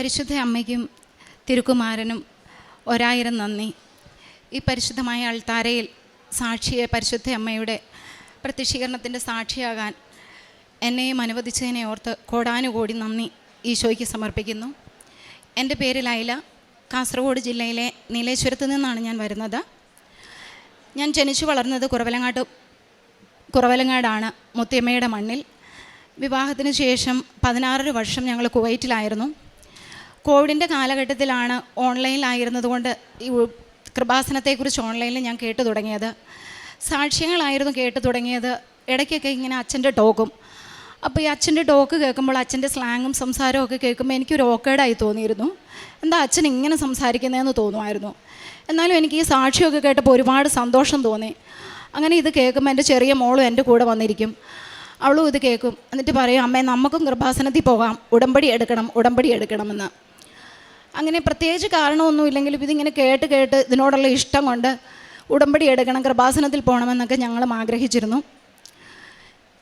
പരിശുദ്ധ അമ്മയ്ക്കും തിരുക്കുമാരനും ഒരായിരം നന്ദി. ഈ പരിശുദ്ധമായ അൾത്താരയിൽ സാക്ഷിയെ പരിശുദ്ധ അമ്മയുടെ പ്രത്യക്ഷീകരണത്തിന്റെ സാക്ഷിയാകാൻ എന്നെയും അനുവദിച്ചതിനെ ഓർത്ത് കോടാനുകോടി നന്ദി ഈശോയ്ക്ക് സമർപ്പിക്കുന്നു. എന്റെ പേര് ലൈല. കാസർഗോഡ് ജില്ലയിലെ നീലേശ്വരത്ത് നിന്നാണ് ഞാൻ വരുന്നത്. ഞാൻ ജനിച്ചു വളർന്നത് കുറവലങ്ങാട്ട് കുറവലങ്ങാടാണ് മുത്തിയമ്മയുടെ മണ്ണിൽ. വിവാഹത്തിന് ശേഷം പതിനാറര വർഷം ഞങ്ങൾ കുവൈറ്റിലായിരുന്നു. കോവിഡിന്റെ കാലഘട്ടത്തിലാണ് ഓൺലൈനിലായിരുന്നതുകൊണ്ട് ഈ കൃപാസനത്തെക്കുറിച്ച് ഓൺലൈനിൽ ഞാൻ കേട്ടു തുടങ്ങിയത്. സാക്ഷ്യങ്ങളായിരുന്നു കേട്ടു തുടങ്ങിയത്. ഇടയ്ക്കൊക്കെ ഇങ്ങനെ അച്ഛന്റെ ടോക്കും. അപ്പോൾ ഈ അച്ഛന്റെ ടോക്ക് കേൾക്കുമ്പോൾ അച്ഛന്റെ സ്ലാങ്ങും സംസാരവും ഒക്കെ കേൾക്കുമ്പോൾ എനിക്കൊരു ഓക്കേഡായി തോന്നിയിരുന്നു. എന്താ അച്ഛൻ ഇങ്ങനെ സംസാരിക്കുന്നതെന്ന് തോന്നുമായിരുന്നു. എന്നാലും എനിക്ക് ഈ സാക്ഷിയൊക്കെ കേട്ടപ്പോൾ ഒരുപാട് സന്തോഷം തോന്നി. അങ്ങനെ ഇത് കേൾക്കുമ്പോൾ എന്റെ ചെറിയ മോളും എന്റെ കൂടെ വന്നിരിക്കും. അവളും ഇത് കേൾക്കും. എന്നിട്ട് പറയും അമ്മേ നമുക്കും കൃപാസനത്തിൽ പോകാം. ഉടമ്പടി എടുക്കണം ഉടമ്പടി എടുക്കണമെന്ന്. അങ്ങനെ പ്രത്യേകിച്ച് കാരണമൊന്നും ഇല്ലെങ്കിലും ഇതിങ്ങനെ കേട്ട് കേട്ട് ഇതിനോടുള്ള ഇഷ്ടം കൊണ്ട് ഉടമ്പടി എടുക്കണം കൃപാസനത്തിൽ പോകണമെന്നൊക്കെ ഞങ്ങളും ആഗ്രഹിച്ചിരുന്നു.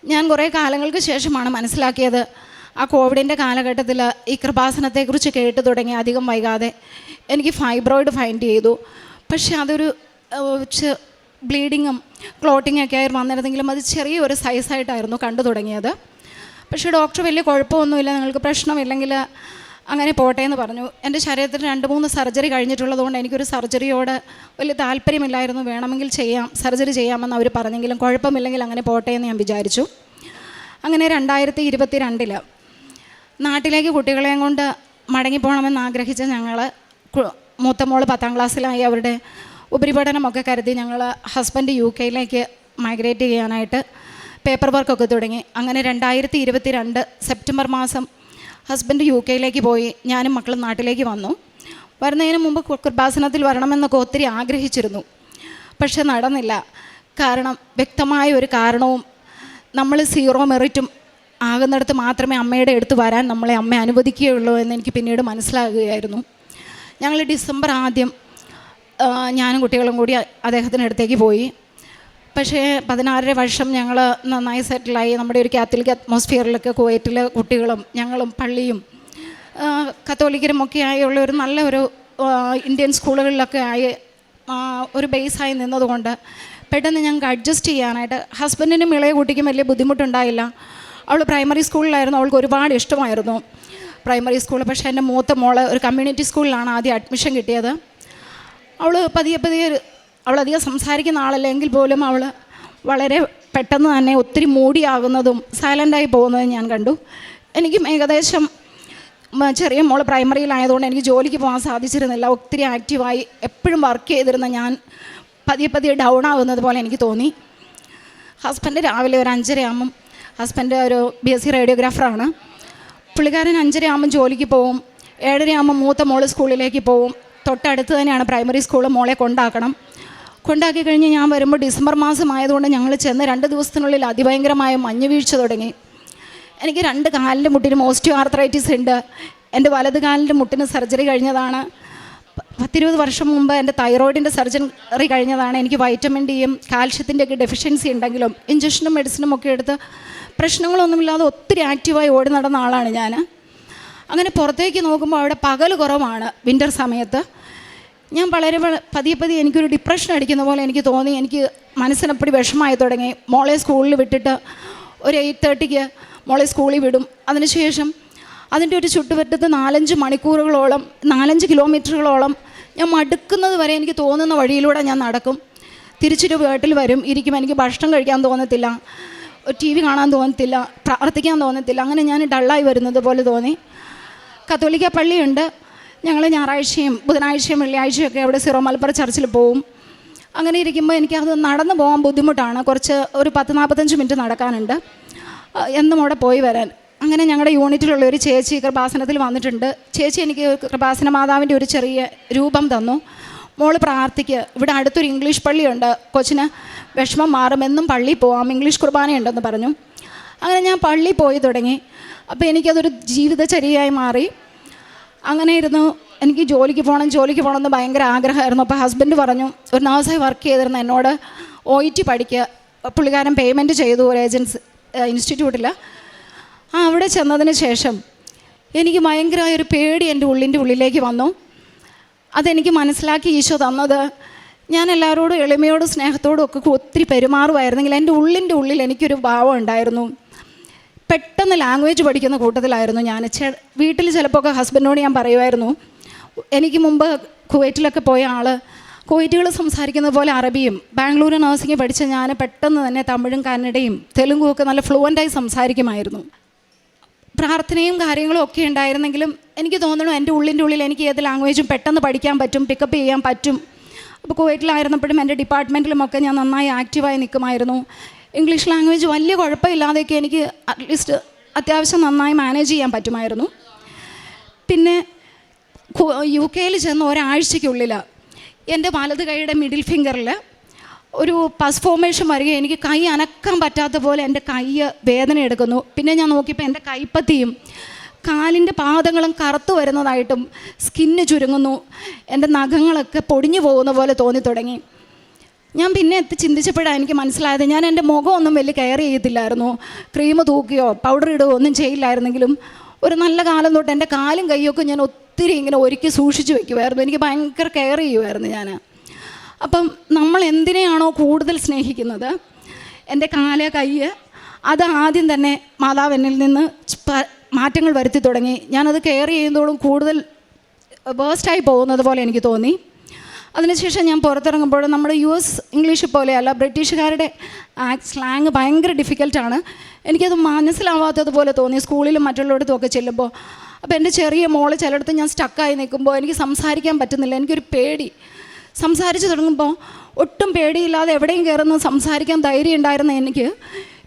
ഞാൻ കുറേ കാലങ്ങൾക്ക് ശേഷമാണ് മനസ്സിലാക്കിയത് ആ കോവിഡിന്റെ കാലഘട്ടത്തിൽ ഈ കൃപാസനത്തെക്കുറിച്ച് കേട്ട് തുടങ്ങി അധികം വൈകാതെ എനിക്ക് ഫൈബ്രോയിഡ് ഫൈൻഡ് ചെയ്തു. പക്ഷെ അതൊരു ബ്ലീഡിങ്ങും ക്ലോട്ടിങ്ങും ഒക്കെ ആയിരുന്നു വന്നിരുന്നെങ്കിലും അത് ചെറിയൊരു സൈസായിട്ടായിരുന്നു കണ്ടു തുടങ്ങിയത്. പക്ഷേ ഡോക്ടർ വലിയ കുഴപ്പമൊന്നുമില്ല നിങ്ങൾക്ക് പ്രശ്നമില്ലെങ്കിൽ അങ്ങനെ പോട്ടെ എന്ന് പറഞ്ഞു. എന്റെ ശരീരത്തിൽ രണ്ട് മൂന്ന് സർജറി കഴിഞ്ഞിട്ടുള്ളതുകൊണ്ട് എനിക്കൊരു സർജറിയോട് വലിയ താല്പര്യമില്ലായിരുന്നു. വേണമെങ്കിൽ ചെയ്യാം സർജറി ചെയ്യാമെന്ന് അവർ പറഞ്ഞെങ്കിലും കുഴപ്പമില്ലെങ്കിൽ അങ്ങനെ പോട്ടെ എന്ന് ഞാൻ വിചാരിച്ചു. അങ്ങനെ രണ്ടായിരത്തി ഇരുപത്തി രണ്ടിൽ നാട്ടിലേക്ക് കുട്ടികളെയും കൊണ്ട് മടങ്ങിപ്പോകണമെന്ന് ആഗ്രഹിച്ച ഞങ്ങൾ മൂത്ത മോൾ പത്താം ക്ലാസ്സിലായി. അവരുടെ ഉപരിപഠനമൊക്കെ കരുതി ഞങ്ങൾ ഹസ്ബൻഡ് യു കെയിലേക്ക് മൈഗ്രേറ്റ് ചെയ്യാനായിട്ട് പേപ്പർ വർക്കൊക്കെ തുടങ്ങി. അങ്ങനെ രണ്ടായിരത്തി ഇരുപത്തി രണ്ട് സെപ്റ്റംബർ മാസം ഹസ്ബൻഡ് യു കെയിലേക്ക് പോയി ഞാനും മക്കളും നാട്ടിലേക്ക് വന്നു. വരുന്നതിന് മുമ്പ് കൃപാസനത്തിൽ വരണമെന്നൊക്കെ ഒത്തിരി ആഗ്രഹിച്ചിരുന്നു. പക്ഷെ നടന്നില്ല. കാരണം വ്യക്തമായ ഒരു കാരണവും നമ്മൾ സീറോ മെറിറ്റും ആകുന്നിടത്ത് മാത്രമേ അമ്മയുടെ അടുത്ത് വരാൻ നമ്മളെ അമ്മ അനുവദിക്കുകയുള്ളൂ എന്ന് എനിക്ക് പിന്നീട് മനസ്സിലാകുകയായിരുന്നു. ഞങ്ങൾ ഡിസംബർ ആദ്യം ഞാനും കുട്ടികളും കൂടി അദ്ദേഹത്തിന്റെ അടുത്തേക്ക് പോയി. പക്ഷേ പതിനാറര വർഷം ഞങ്ങൾ നന്നായി സെറ്റിലായി. നമ്മുടെ ഒരു കാത്തലിക് അറ്റ്മോസ്ഫിയറിലൊക്കെ കുവൈറ്റിലെ കുട്ടികളും ഞങ്ങളും പള്ളിയും ആ, കത്തോലിക്കരും ഒക്കെ ആയുള്ള ഒരു നല്ല ഒരു ഇന്ത്യൻ സ്കൂളുകളിലൊക്കെ ആയി ഒരു ബേസായി നിന്നതുകൊണ്ട് പെട്ടെന്ന് ഞങ്ങൾക്ക് അഡ്ജസ്റ്റ് ചെയ്യാനായിട്ട് ഹസ്ബൻഡിനും ഇളയ കുട്ടിക്കും വലിയ ബുദ്ധിമുട്ടുണ്ടായില്ല. അവൾ പ്രൈമറി സ്കൂളിലായിരുന്നു. അവൾക്ക് ഒരുപാട് ഇഷ്ടമായിരുന്നു പ്രൈമറി സ്കൂൾ പക്ഷേ എന്റെ മൂത്ത മോൾ ഒരു കമ്മ്യൂണിറ്റി സ്കൂളിലാണ് ആദ്യം അഡ്മിഷൻ കിട്ടിയത്. അവൾ പതിയെ പതിയെ അവളധികം സംസാരിക്കുന്ന ആളല്ലെങ്കിൽ പോലും അവൾ വളരെ പെട്ടെന്ന് തന്നെ ഒത്തിരി മൂടിയാകുന്നതും സൈലന്റായി പോകുന്നതും ഞാൻ കണ്ടു. എനിക്കും ഏകദേശം ചെറിയ മോൾ പ്രൈമറിയിലായതുകൊണ്ട് എനിക്ക് ജോലിക്ക് പോകാൻ സാധിച്ചിരുന്നില്ല. ഒത്തിരി ആക്റ്റീവായി എപ്പോഴും വർക്ക് ചെയ്തിരുന്ന ഞാൻ പതിയെ പതിയെ ഡൗൺ ആകുന്നത് പോലെ എനിക്ക് തോന്നി. ഹസ്ബൻഡ് രാവിലെ ഒരു അഞ്ചര ആകുമ്പം ഹസ്ബൻഡ് ഒരു ബി എസ് സി റേഡിയോഗ്രാഫറാണ് പുള്ളിക്കാരൻ അഞ്ചര ആകുമ്പം ജോലിക്ക് പോവും. ഏഴര ആകുമ്പോൾ മൂത്ത മോൾ സ്കൂളിലേക്ക് പോവും. തൊട്ടടുത്ത് തന്നെയാണ് പ്രൈമറി സ്കൂൾ മോളെ കൊണ്ടാക്കണം. കൊണ്ടാക്കി കഴിഞ്ഞ് ഞാൻ വരുമ്പോൾ ഡിസംബർ മാസം ആയതുകൊണ്ട് ഞങ്ങൾ ചെന്ന് രണ്ട് ദിവസത്തിനുള്ളിൽ അതിഭയങ്കരമായ മഞ്ഞ് വീഴ്ച തുടങ്ങി. എനിക്ക് രണ്ട് കാലിന്റെ മുട്ടിന് മോസ്റ്റ് ആർത്രൈറ്റിസ് ഉണ്ട്. എന്റെ വലത് കാലിന്റെ മുട്ടിന് സർജറി കഴിഞ്ഞതാണ്. പത്തിരുപത് വർഷം മുമ്പ് എന്റെ തൈറോയിഡിന്റെ സർജറി കഴിഞ്ഞതാണ്. എനിക്ക് വൈറ്റമിൻ ഡിയും കാൽഷ്യത്തിന്റെ ഒക്കെ ഡെഫിഷ്യൻസി ഉണ്ടെങ്കിലും ഇഞ്ചക്ഷനും മെഡിസിനും ഒക്കെ എടുത്ത് പ്രശ്നങ്ങളൊന്നുമില്ലാതെ ഒത്തിരി ആക്റ്റീവായി ഓടി നടന്ന ആളാണ് ഞാൻ. അങ്ങനെ പുറത്തേക്ക് നോക്കുമ്പോൾ അവിടെ പകൽ കുറവാണ് വിന്റർ സമയത്ത്. ഞാൻ വളരെ വള- പതിയെ പതിയെ എനിക്കൊരു ഡിപ്രഷൻ അടിക്കുന്ന പോലെ എനിക്ക് തോന്നി. എനിക്ക് മനസ്സിനപ്പടി വിഷമമായി തുടങ്ങി. മോളെ സ്കൂളിൽ വിട്ടിട്ട് ഒരു എയ്റ്റ് തേർട്ടിക്ക് മോളെ സ്കൂളിൽ വിടും. അതിനുശേഷം അതിന്റെ ഒരു ചുറ്റുപറ്റത്ത് നാലഞ്ച് മണിക്കൂറുകളോളം നാലഞ്ച് കിലോമീറ്ററുകളോളം ഞാൻ മടുക്കുന്നത് വരെ എനിക്ക് തോന്നുന്ന വഴിയിലൂടെ ഞാൻ നടക്കും. തിരിച്ചൊരു വീട്ടിൽ വരും. ഇരിക്കും. എനിക്ക് ഭക്ഷണം കഴിക്കാൻ തോന്നത്തില്ല. ടി വി കാണാൻ തോന്നത്തില്ല. പ്രാർത്ഥിക്കാൻ തോന്നത്തില്ല. അങ്ങനെ ഞാൻ ഡള്ളായി വരുന്നത് പോലെ തോന്നി. കത്തോലിക്ക പള്ളിയുണ്ട്. ഞങ്ങൾ ഞായറാഴ്ചയും ബുധനാഴ്ചയും വെള്ളിയാഴ്ചയൊക്കെ അവിടെ സിറോ മലപ്പുറം ചർച്ചിൽ പോവും. അങ്ങനെ ഇരിക്കുമ്പോൾ എനിക്കത് നടന്നു പോകാൻ ബുദ്ധിമുട്ടാണ്. കുറച്ച് ഒരു പത്ത് നാൽപ്പത്തഞ്ച് മിനിറ്റ് നടക്കാനുണ്ട്. എന്നും അവിടെ പോയി വരാൻ. അങ്ങനെ ഞങ്ങളുടെ യൂണിറ്റിലുള്ള ഒരു ചേച്ചി കൃപാസനത്തിൽ വന്നിട്ടുണ്ട്. ചേച്ചി എനിക്ക് കൃപാസന മാതാവിന്റെ ഒരു ചെറിയ രൂപം തന്നു. മോൾ പ്രാർത്ഥിക്കുക ഇവിടെ അടുത്തൊരു ഇംഗ്ലീഷ് പള്ളിയുണ്ട്. കൊച്ചിന് വിഷമം മാറുമെന്നും പള്ളി പോവാം. ഇംഗ്ലീഷ് കുർബാനയുണ്ടെന്ന് പറഞ്ഞു. അങ്ങനെ ഞാൻ പള്ളി പോയി തുടങ്ങി. അപ്പോൾ എനിക്കതൊരു ജീവിതചര്യയായി മാറി. അങ്ങനെ ഇരുന്നു എനിക്ക് ജോലിക്ക് പോകണം ജോലിക്ക് പോകണം എന്ന് ഭയങ്കര ആഗ്രഹമായിരുന്നു. അപ്പോൾ ഹസ്ബൻഡ് പറഞ്ഞു ഒരു നാസായി വർക്ക് ചെയ്തിരുന്ന എന്നോട് ഒ ഇ ടി പഠിക്കുക പുള്ളിക്കാരൻ പേയ്മെന്റ് ചെയ്തു ഒരു ഏജൻസി ഇൻസ്റ്റിറ്റ്യൂട്ടിൽ ആ അവിടെ ചെന്നതിന് ശേഷം എനിക്ക് ഭയങ്കരമായ ഒരു പേടി എന്റെ ഉള്ളിന്റെ ഉള്ളിലേക്ക് വന്നു. അതെനിക്ക് മനസ്സിലാക്കി ഈശോ തന്നത്. ഞാൻ എല്ലാവരോടും എളിമയോടും സ്നേഹത്തോടും ഒക്കെ ഒത്തിരി പെരുമാറുമായിരുന്നെങ്കിൽ എന്റെ ഉള്ളിന്റെ ഉള്ളിൽ എനിക്കൊരു ഭാവം ഉണ്ടായിരുന്നു. പെട്ടെന്ന് ലാംഗ്വേജ് പഠിക്കുന്ന കൂട്ടത്തിലായിരുന്നു ഞാൻ. ചെ വീട്ടിൽ ചിലപ്പോൾ ഒക്കെ ഹസ്ബൻഡിനോട് ഞാൻ പറയുമായിരുന്നു എനിക്ക് മുമ്പ് കുവൈറ്റിലൊക്കെ പോയ ആൾ കുവൈറ്റുകൾ സംസാരിക്കുന്ന പോലെ അറബിയും ബാംഗ്ലൂർ നഴ്സിംഗ് പഠിച്ച ഞാൻ പെട്ടെന്ന് തന്നെ തമിഴും കന്നഡയും തെലുങ്കും ഒക്കെ നല്ല ഫ്ലുവന്റായി സംസാരിക്കുമായിരുന്നു. പ്രാർത്ഥനയും കാര്യങ്ങളും ഒക്കെ ഉണ്ടായിരുന്നെങ്കിലും എനിക്ക് തോന്നുന്നു എന്റെ ഉള്ളിന്റെ ഉള്ളിൽ എനിക്ക് ഏത് ലാംഗ്വേജും പെട്ടെന്ന് പഠിക്കാൻ പറ്റും പിക്കപ്പ് ചെയ്യാൻ പറ്റും. അപ്പോൾ കുവൈറ്റിലായിരുന്നപ്പോഴും എന്റെ ഡിപ്പാർട്ട്മെന്റിലുമൊക്കെ ഞാൻ നന്നായി ആക്റ്റീവായി നിൽക്കുമായിരുന്നു. ഇംഗ്ലീഷ് ലാംഗ്വേജ് വലിയ കുഴപ്പമില്ലാതെയൊക്കെ എനിക്ക് അറ്റ്ലീസ്റ്റ് അത്യാവശ്യം നന്നായി മാനേജ് ചെയ്യാൻ പറ്റുമായിരുന്നു. പിന്നെ യു കെയിൽ ചെന്ന ഒരാഴ്ചയ്ക്കുള്ളിൽ എന്റെ വലത് കൈയുടെ മിഡിൽ ഫിംഗറിൽ ഒരു പസ് ഫോർമേഷൻ വരിക എനിക്ക് കൈ അനക്കാൻ പറ്റാത്ത പോലെ എന്റെ കൈ വേദന എടുക്കുന്നു. പിന്നെ ഞാൻ നോക്കിയപ്പോൾ എന്റെ കൈപ്പത്തിയും കാലിന്റെ പാദങ്ങളും കറുത്തു വരുന്നതായിട്ടും സ്കിന്ന് ചുരുങ്ങുന്നു. എന്റെ നഖങ്ങളൊക്കെ പൊടിഞ്ഞു പോകുന്ന പോലെ തോന്നി തുടങ്ങി. ഞാൻ പിന്നെ എത്തി ചിന്തിച്ചപ്പോഴാണ് എനിക്ക് മനസ്സിലായത്? ഞാൻ എന്റെ മുഖമൊന്നും വലിയ കെയർ ചെയ്തില്ലായിരുന്നു ക്രീം തൂക്കിയോ പൗഡർ ഇടുകയോ ഒന്നും ചെയ്യില്ലായിരുന്നെങ്കിലും ഒരു നല്ല കാലം തൊട്ട് എന്റെ കാലും കൈയൊക്കെ ഞാൻ ഒത്തിരി ഇങ്ങനെ ഒരുക്കി സൂക്ഷിച്ചു വെക്കുമായിരുന്നു. എനിക്ക് ഭയങ്കര കെയർ ചെയ്യുമായിരുന്നു ഞാൻ. അപ്പം നമ്മൾ എന്തിനെയാണോ കൂടുതൽ സ്നേഹിക്കുന്നത്? എന്റെ കാൽ കൈ അത് ആദ്യം തന്നെ മാതാവ് എന്നിൽ നിന്ന് മാറ്റങ്ങൾ വരുത്തി തുടങ്ങി. ഞാനത് കെയർ ചെയ്യുന്നതോടും കൂടുതൽ വേസ്റ്റായി പോകുന്നത് പോലെ എനിക്ക് തോന്നി. അതിനുശേഷം ഞാൻ പുറത്തിറങ്ങുമ്പോൾ നമ്മുടെ യു എസ് ഇംഗ്ലീഷ് പോലെയല്ല ബ്രിട്ടീഷുകാരുടെ സ്ലാങ് ഭയങ്കര ഡിഫിക്കൽട്ടാണ് എനിക്കത് മനസ്സിലാവാത്തതുപോലെ തോന്നി സ്കൂളിലും മറ്റുള്ളിടത്തും ഒക്കെ ചെല്ലുമ്പോൾ. അപ്പോൾ എന്റെ ചെറിയ മോൾ ചിലയിടത്ത് ഞാൻ സ്റ്റക്കായി നിൽക്കുമ്പോൾ എനിക്ക് സംസാരിക്കാൻ പറ്റുന്നില്ല എനിക്കൊരു പേടി. സംസാരിച്ച് തുടങ്ങുമ്പോൾ ഒട്ടും പേടിയില്ലാതെ എവിടെയും കയറുന്ന സംസാരിക്കാൻ ധൈര്യം ഉണ്ടായിരുന്ന എനിക്ക്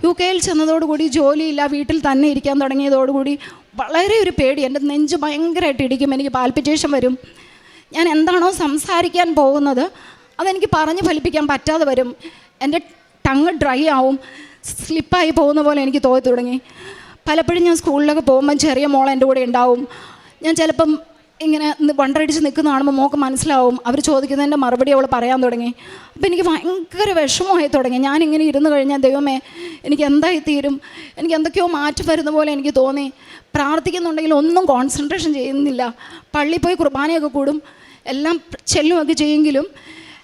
യു കെയിൽ ചെന്നതോടുകൂടി ജോലിയില്ല വീട്ടിൽ തന്നെ ഇരിക്കാൻ തുടങ്ങിയതോടുകൂടി വളരെ ഒരു പേടി. എന്റെ നെഞ്ച് ഭയങ്കരമായിട്ട് ഇടിക്കും എനിക്ക് പാൽപിറ്റേഷൻ വരും. ഞാൻ എന്താണോ സംസാരിക്കാൻ പോകുന്നത് അതെനിക്ക് പറഞ്ഞു ഫലിപ്പിക്കാൻ പറ്റാതെ വരും. എന്റെ ടങ് ഡ്രൈ ആവും. സ്ലിപ്പായി പോകുന്ന പോലെ എനിക്ക് തോന്നി തുടങ്ങി. പലപ്പോഴും ഞാൻ സ്കൂളിലൊക്കെ പോകുമ്പം ചെറിയ മോൾ എന്റെ കൂടെ ഉണ്ടാവും. ഞാൻ ചിലപ്പം ഇങ്ങനെ വണ്ടടിച്ച് നിൽക്കുന്ന മോക്ക് മനസ്സിലാവും. അവർ ചോദിക്കുന്നതിന്റെ മറുപടി അവൾ പറയാൻ തുടങ്ങി. അപ്പോൾ എനിക്ക് ഭയങ്കര വിഷമമായി തുടങ്ങി. ഞാനിങ്ങനെ ഇരുന്ന് കഴിഞ്ഞാൽ ദൈവമേ എനിക്ക് എന്തായി തീരും? എനിക്ക് എന്തൊക്കെയോ മാറ്റം വരുന്ന പോലെ എനിക്ക് തോന്നി. പ്രാർത്ഥിക്കുന്നുണ്ടെങ്കിൽ ഒന്നും കോൺസെൻട്രേഷൻ ചെയ്യുന്നില്ല. പള്ളിയിൽ പോയി കുർബാനയൊക്കെ കൂടും. എല്ലാം ചെല്ലുമൊക്കെ ചെയ്യുമെങ്കിലും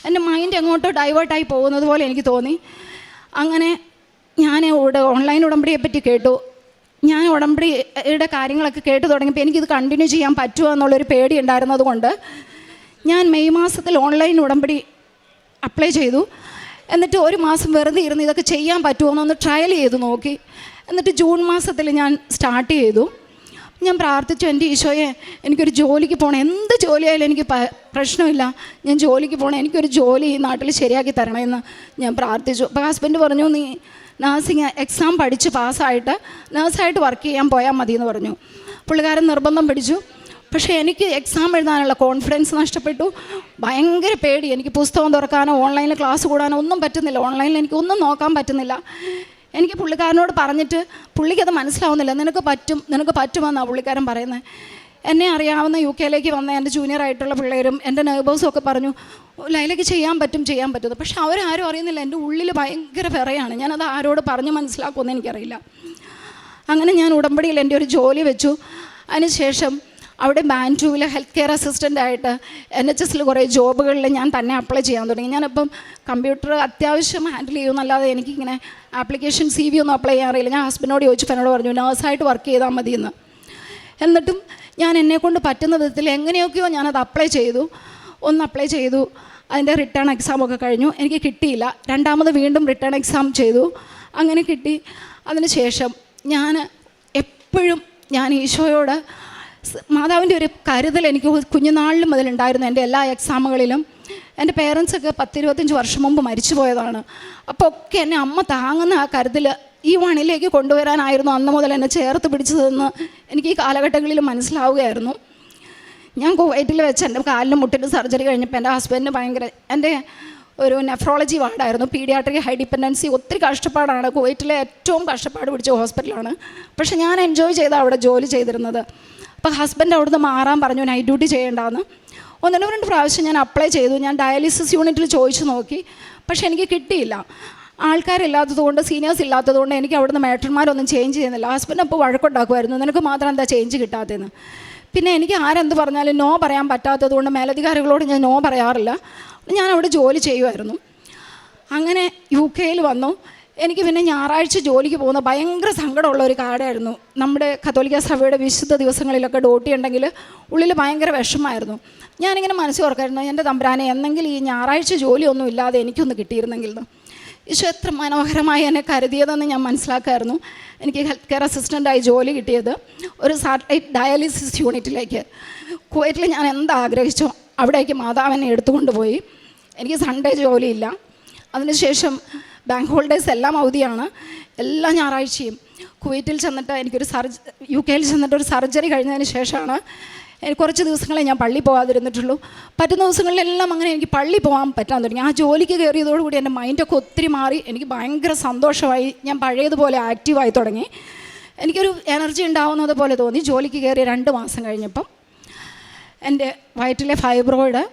എന്റെ മൈൻഡ് എങ്ങോട്ടോ ഡൈവേർട്ടായി പോകുന്നത് പോലെ എനിക്ക് തോന്നി. അങ്ങനെ ഞാൻ ഇവിടെ ഓൺലൈൻ ഉടമ്പടിയെ പറ്റി കേട്ടു. ഞാൻ ഉടമ്പടിയുടെ കാര്യങ്ങളൊക്കെ കേട്ടു തുടങ്ങിയപ്പോൾ എനിക്കിത് കണ്ടിന്യൂ ചെയ്യാൻ പറ്റുമോ എന്നുള്ളൊരു പേടി ഉണ്ടായിരുന്നത് കൊണ്ട് ഞാൻ മെയ് മാസത്തിൽ ഓൺലൈൻ ഉടമ്പടി അപ്ലൈ ചെയ്തു. എന്നിട്ട് ഒരു മാസം വെറുതെ ഇരുന്ന് ഇതൊക്കെ ചെയ്യാൻ പറ്റുമോ എന്നൊന്ന് ട്രയൽ ചെയ്ത് നോക്കി. എന്നിട്ട് ജൂൺ മാസത്തിൽ ഞാൻ സ്റ്റാർട്ട് ചെയ്തു. ഞാൻ പ്രാർത്ഥിച്ചു എന്റെ ഈശോയെ എനിക്കൊരു ജോലിക്ക് പോകണം എന്ത് ജോലിയായാലും എനിക്ക് പ്രശ്നമില്ല. ഞാൻ ജോലിക്ക് പോകണം എനിക്കൊരു ജോലി ഈ നാട്ടിൽ ശരിയാക്കി തരണമെന്ന് ഞാൻ പ്രാർത്ഥിച്ചു. അപ്പോൾ ഹസ്ബൻഡ് പറഞ്ഞു നീ നഴ്സിംഗ് എക്സാം പഠിച്ച് പാസ്സായിട്ട് നഴ്സായിട്ട് വർക്ക് ചെയ്യാൻ പോയാൽ മതി എന്ന് പറഞ്ഞു. പുള്ളിക്കാരൻ നിർബന്ധം പിടിച്ചു. പക്ഷേ എനിക്ക് എക്സാം എഴുതാനുള്ള കോൺഫിഡൻസ് നഷ്ടപ്പെട്ടു. ഭയങ്കര പേടി. എനിക്ക് പുസ്തകം തുറക്കാനോ ഓൺലൈനിൽ ക്ലാസ് കൂടാനോ ഒന്നും പറ്റുന്നില്ല. ഓൺലൈനിൽ എനിക്ക് ഒന്നും നോക്കാൻ പറ്റുന്നില്ല. എനിക്ക് പുള്ളിക്കാരനോട് പറഞ്ഞിട്ട് പുള്ളിക്കത് മനസ്സിലാവുന്നില്ല. നിനക്ക് പറ്റും നിനക്ക് പറ്റുമെന്നാണ് പുള്ളിക്കാരൻ പറയുന്നത് എന്നെ അറിയാവുന്ന യു കെയിലേക്ക് വന്ന എന്റെ ജൂനിയർ ആയിട്ടുള്ള പിള്ളേരും എന്റെ നെയ്ബേഴ്സും ഒക്കെ പറഞ്ഞു "ഓ, ലൈലയ്ക്ക് ചെയ്യാൻ പറ്റും ചെയ്യാൻ പറ്റും. പക്ഷെ അവരാരും അറിയുന്നില്ല. എന്റെ ഉള്ളിൽ ഭയങ്കര വിറയാണ് ഞാനത് ആരോട് പറഞ്ഞ് മനസ്സിലാക്കുമെന്ന് എനിക്കറിയില്ല. അങ്ങനെ ഞാൻ ഉടമ്പടിയിൽ എന്റെ ഒരു ജോലി വെച്ചു. അതിനുശേഷം അവിടെ ബാൻഡൂവിൽ ഹെൽത്ത് കെയർ അസിസ്റ്റന്റ് ആയിട്ട് എൻ എച്ച് എസിൽ കുറേ ജോബുകളിൽ ഞാൻ തന്നെ അപ്ലൈ ചെയ്യാൻ തുടങ്ങി. ഞാനിപ്പം കമ്പ്യൂട്ടർ അത്യാവശ്യം ഹാൻഡിൽ ചെയ്യുമെന്നല്ലാതെ എനിക്കിങ്ങനെ ആപ്ലിക്കേഷൻ സി വി ഒന്നും അപ്ലൈ ചെയ്യാൻ അറിയില്ല ഞാൻ ഹസ്ബൻഡിനോട് ചോദിച്ചു എന്നോട് പറഞ്ഞു നേഴ്സായിട്ട് വർക്ക് ചെയ്താൽ മതി എന്ന് എന്നിട്ടും ഞാൻ എന്നെക്കൊണ്ട് പറ്റുന്ന വിധത്തിൽ എങ്ങനെയൊക്കെയോ ഞാനത് അപ്ലൈ ചെയ്തു. ഒന്ന് അപ്ലൈ ചെയ്തു. അതിന്റെ റിട്ടേൺ എക്സാമൊക്കെ കഴിഞ്ഞു. എനിക്ക് കിട്ടിയില്ല. രണ്ടാമത് വീണ്ടും റിട്ടേൺ എക്സാം ചെയ്തു. അങ്ങനെ കിട്ടി. അതിന് ശേഷം ഞാൻ എപ്പോഴും ഞാൻ ഈശോയോട് മാതാവിന്റെ ഒരു കരുതൽ എനിക്ക് കുഞ്ഞുനാളിൽ മുതലുണ്ടായിരുന്നു എന്റെ എല്ലാ എക്സാമുകളിലും. എന്റെ പേരൻസൊക്കെ പത്തിരുപത്തഞ്ച് വർഷം മുമ്പ് മരിച്ചു പോയതാണ് അപ്പോൾ ഒക്കെ എന്നെ അമ്മ താങ്ങുന്ന ആ കരുതൽ ഈ വണിലേക്ക് കൊണ്ടുവരാനായിരുന്നു അന്ന് മുതൽ എന്നെ ചേർത്ത് പിടിച്ചതെന്ന് എനിക്ക് ഈ കാലഘട്ടങ്ങളിൽ മനസ്സിലാവുകയായിരുന്നു. ഞാൻ കുവൈറ്റിൽ വെച്ച് എന്റെ കാലിന് മുട്ടിന് സർജറി കഴിഞ്ഞപ്പോൾ എന്റെ ഹസ്ബൻഡിന് ഭയങ്കര എന്റെ ഒരു നെഫ്രോളജി വാർഡായിരുന്നു. പീഡിയാട്രിക് ഹൈ ഡിപ്പെൻഡൻസി ഒത്തിരി കഷ്ടപ്പാടാണ്. കുവൈറ്റിലെ ഏറ്റവും കഷ്ടപ്പാട് പിടിച്ച ഹോസ്പിറ്റലാണ്. പക്ഷേ ഞാൻ എൻജോയ് ചെയ്ത അവിടെ ജോലി ചെയ്തിരുന്നത്. അപ്പോൾ ഹസ്ബൻഡ് അവിടുന്ന് മാറാൻ പറഞ്ഞു നൈറ്റ് ഡ്യൂട്ടി ചെയ്യേണ്ടെന്ന്. ഒന്ന് രണ്ട് പ്രാവശ്യം ഞാൻ അപ്ലൈ ചെയ്തു. ഞാൻ ഡയാലിസിസ് യൂണിറ്റിൽ ചോദിച്ചു നോക്കി. പക്ഷേ എനിക്ക് കിട്ടിയില്ല. ആൾക്കാരില്ലാത്തതുകൊണ്ട് സീനിയേഴ്സ് ഇല്ലാത്തതുകൊണ്ട് എനിക്ക് അവിടുന്ന് മേട്ടന്മാരൊന്നും ചേഞ്ച് ചെയ്യുന്നില്ല. ഹസ്ബൻഡ് അപ്പോൾ വഴക്കുണ്ടാക്കുമായിരുന്നു. നിനക്ക് മാത്രം എന്താ ചേഞ്ച് കിട്ടാത്തതെന്ന്? പിന്നെ എനിക്ക് ആരെന്ത് പറഞ്ഞാലും നോ പറയാൻ പറ്റാത്തതുകൊണ്ട് മേലധികാരികളോട് ഞാൻ നോ പറയാറില്ല. ഞാൻ അവിടെ ജോലി ചെയ്യുമായിരുന്നു. അങ്ങനെ യു കെയിൽ വന്നു. എനിക്ക് പിന്നെ ഞായറാഴ്ച ജോലിക്ക് പോകുന്ന ഭയങ്കര സങ്കടമുള്ള ഒരു കാർഡായിരുന്നു നമ്മുടെ കത്തോലിക്ക സഭയുടെ വിശുദ്ധ ദിവസങ്ങളിലൊക്കെ ഡ്യൂട്ടി ഉണ്ടെങ്കിൽ ഉള്ളിൽ ഭയങ്കര വിഷമമായിരുന്നു. ഞാനിങ്ങനെ മനസ്സിൽ ഓർക്കായിരുന്നു എന്റെ തമ്പ്രാനെ എന്നെങ്കിലും ഈ ഞായറാഴ്ച ജോലിയൊന്നും ഇല്ലാതെ എനിക്കൊന്ന് കിട്ടിയിരുന്നെങ്കിൽ ഈശോ എത്ര മനോഹരമായി എന്നെ കരുതിയതെന്ന് ഞാൻ മനസ്സിലാക്കായിരുന്നു. എനിക്ക് ഹെൽത്ത് കെയർ അസിസ്റ്റന്റായി ജോലി കിട്ടിയത് ഒരു സാറ്റലൈറ്റ് ഡയാലിസിസ് യൂണിറ്റിലേക്ക്. കുവൈറ്റിൽ ഞാൻ എന്താഗ്രഹിച്ചോ അവിടേക്ക് മാതാവിനെ എടുത്തുകൊണ്ട് പോയി. എനിക്ക് സൺഡേ ജോലിയില്ല. അതിനുശേഷം ബാങ്ക് ഹോളിഡേയ്സ് എല്ലാം അവധിയാണ്. എല്ലാ ഞായറാഴ്ചയും കുവൈറ്റിൽ ചെന്നിട്ട് എനിക്കൊരു സർജ യു കെയിൽ ചെന്നിട്ട് ഒരു സർജറി കഴിഞ്ഞതിന് ശേഷമാണ് കുറച്ച് ദിവസങ്ങളെ ഞാൻ പള്ളി പോകാതിരുന്നിട്ടുള്ളൂ പറ്റുന്ന ദിവസങ്ങളിലെല്ലാം അങ്ങനെ എനിക്ക് പള്ളി പോകാൻ പറ്റാൻ തുടങ്ങി. ആ ജോലിക്ക് കയറിയതോടുകൂടി എന്റെ മൈൻഡൊക്കെ ഒത്തിരി മാറി. എനിക്ക് ഭയങ്കര സന്തോഷമായി. ഞാൻ പഴയതുപോലെ ആക്റ്റീവായി തുടങ്ങി. എനിക്കൊരു എനർജി ഉണ്ടാവുന്നത് പോലെ തോന്നി. ജോലിക്ക് കയറി രണ്ട് മാസം കഴിഞ്ഞപ്പം എന്റെ വയറ്റിലെ ഫൈബ്രോയിഡ്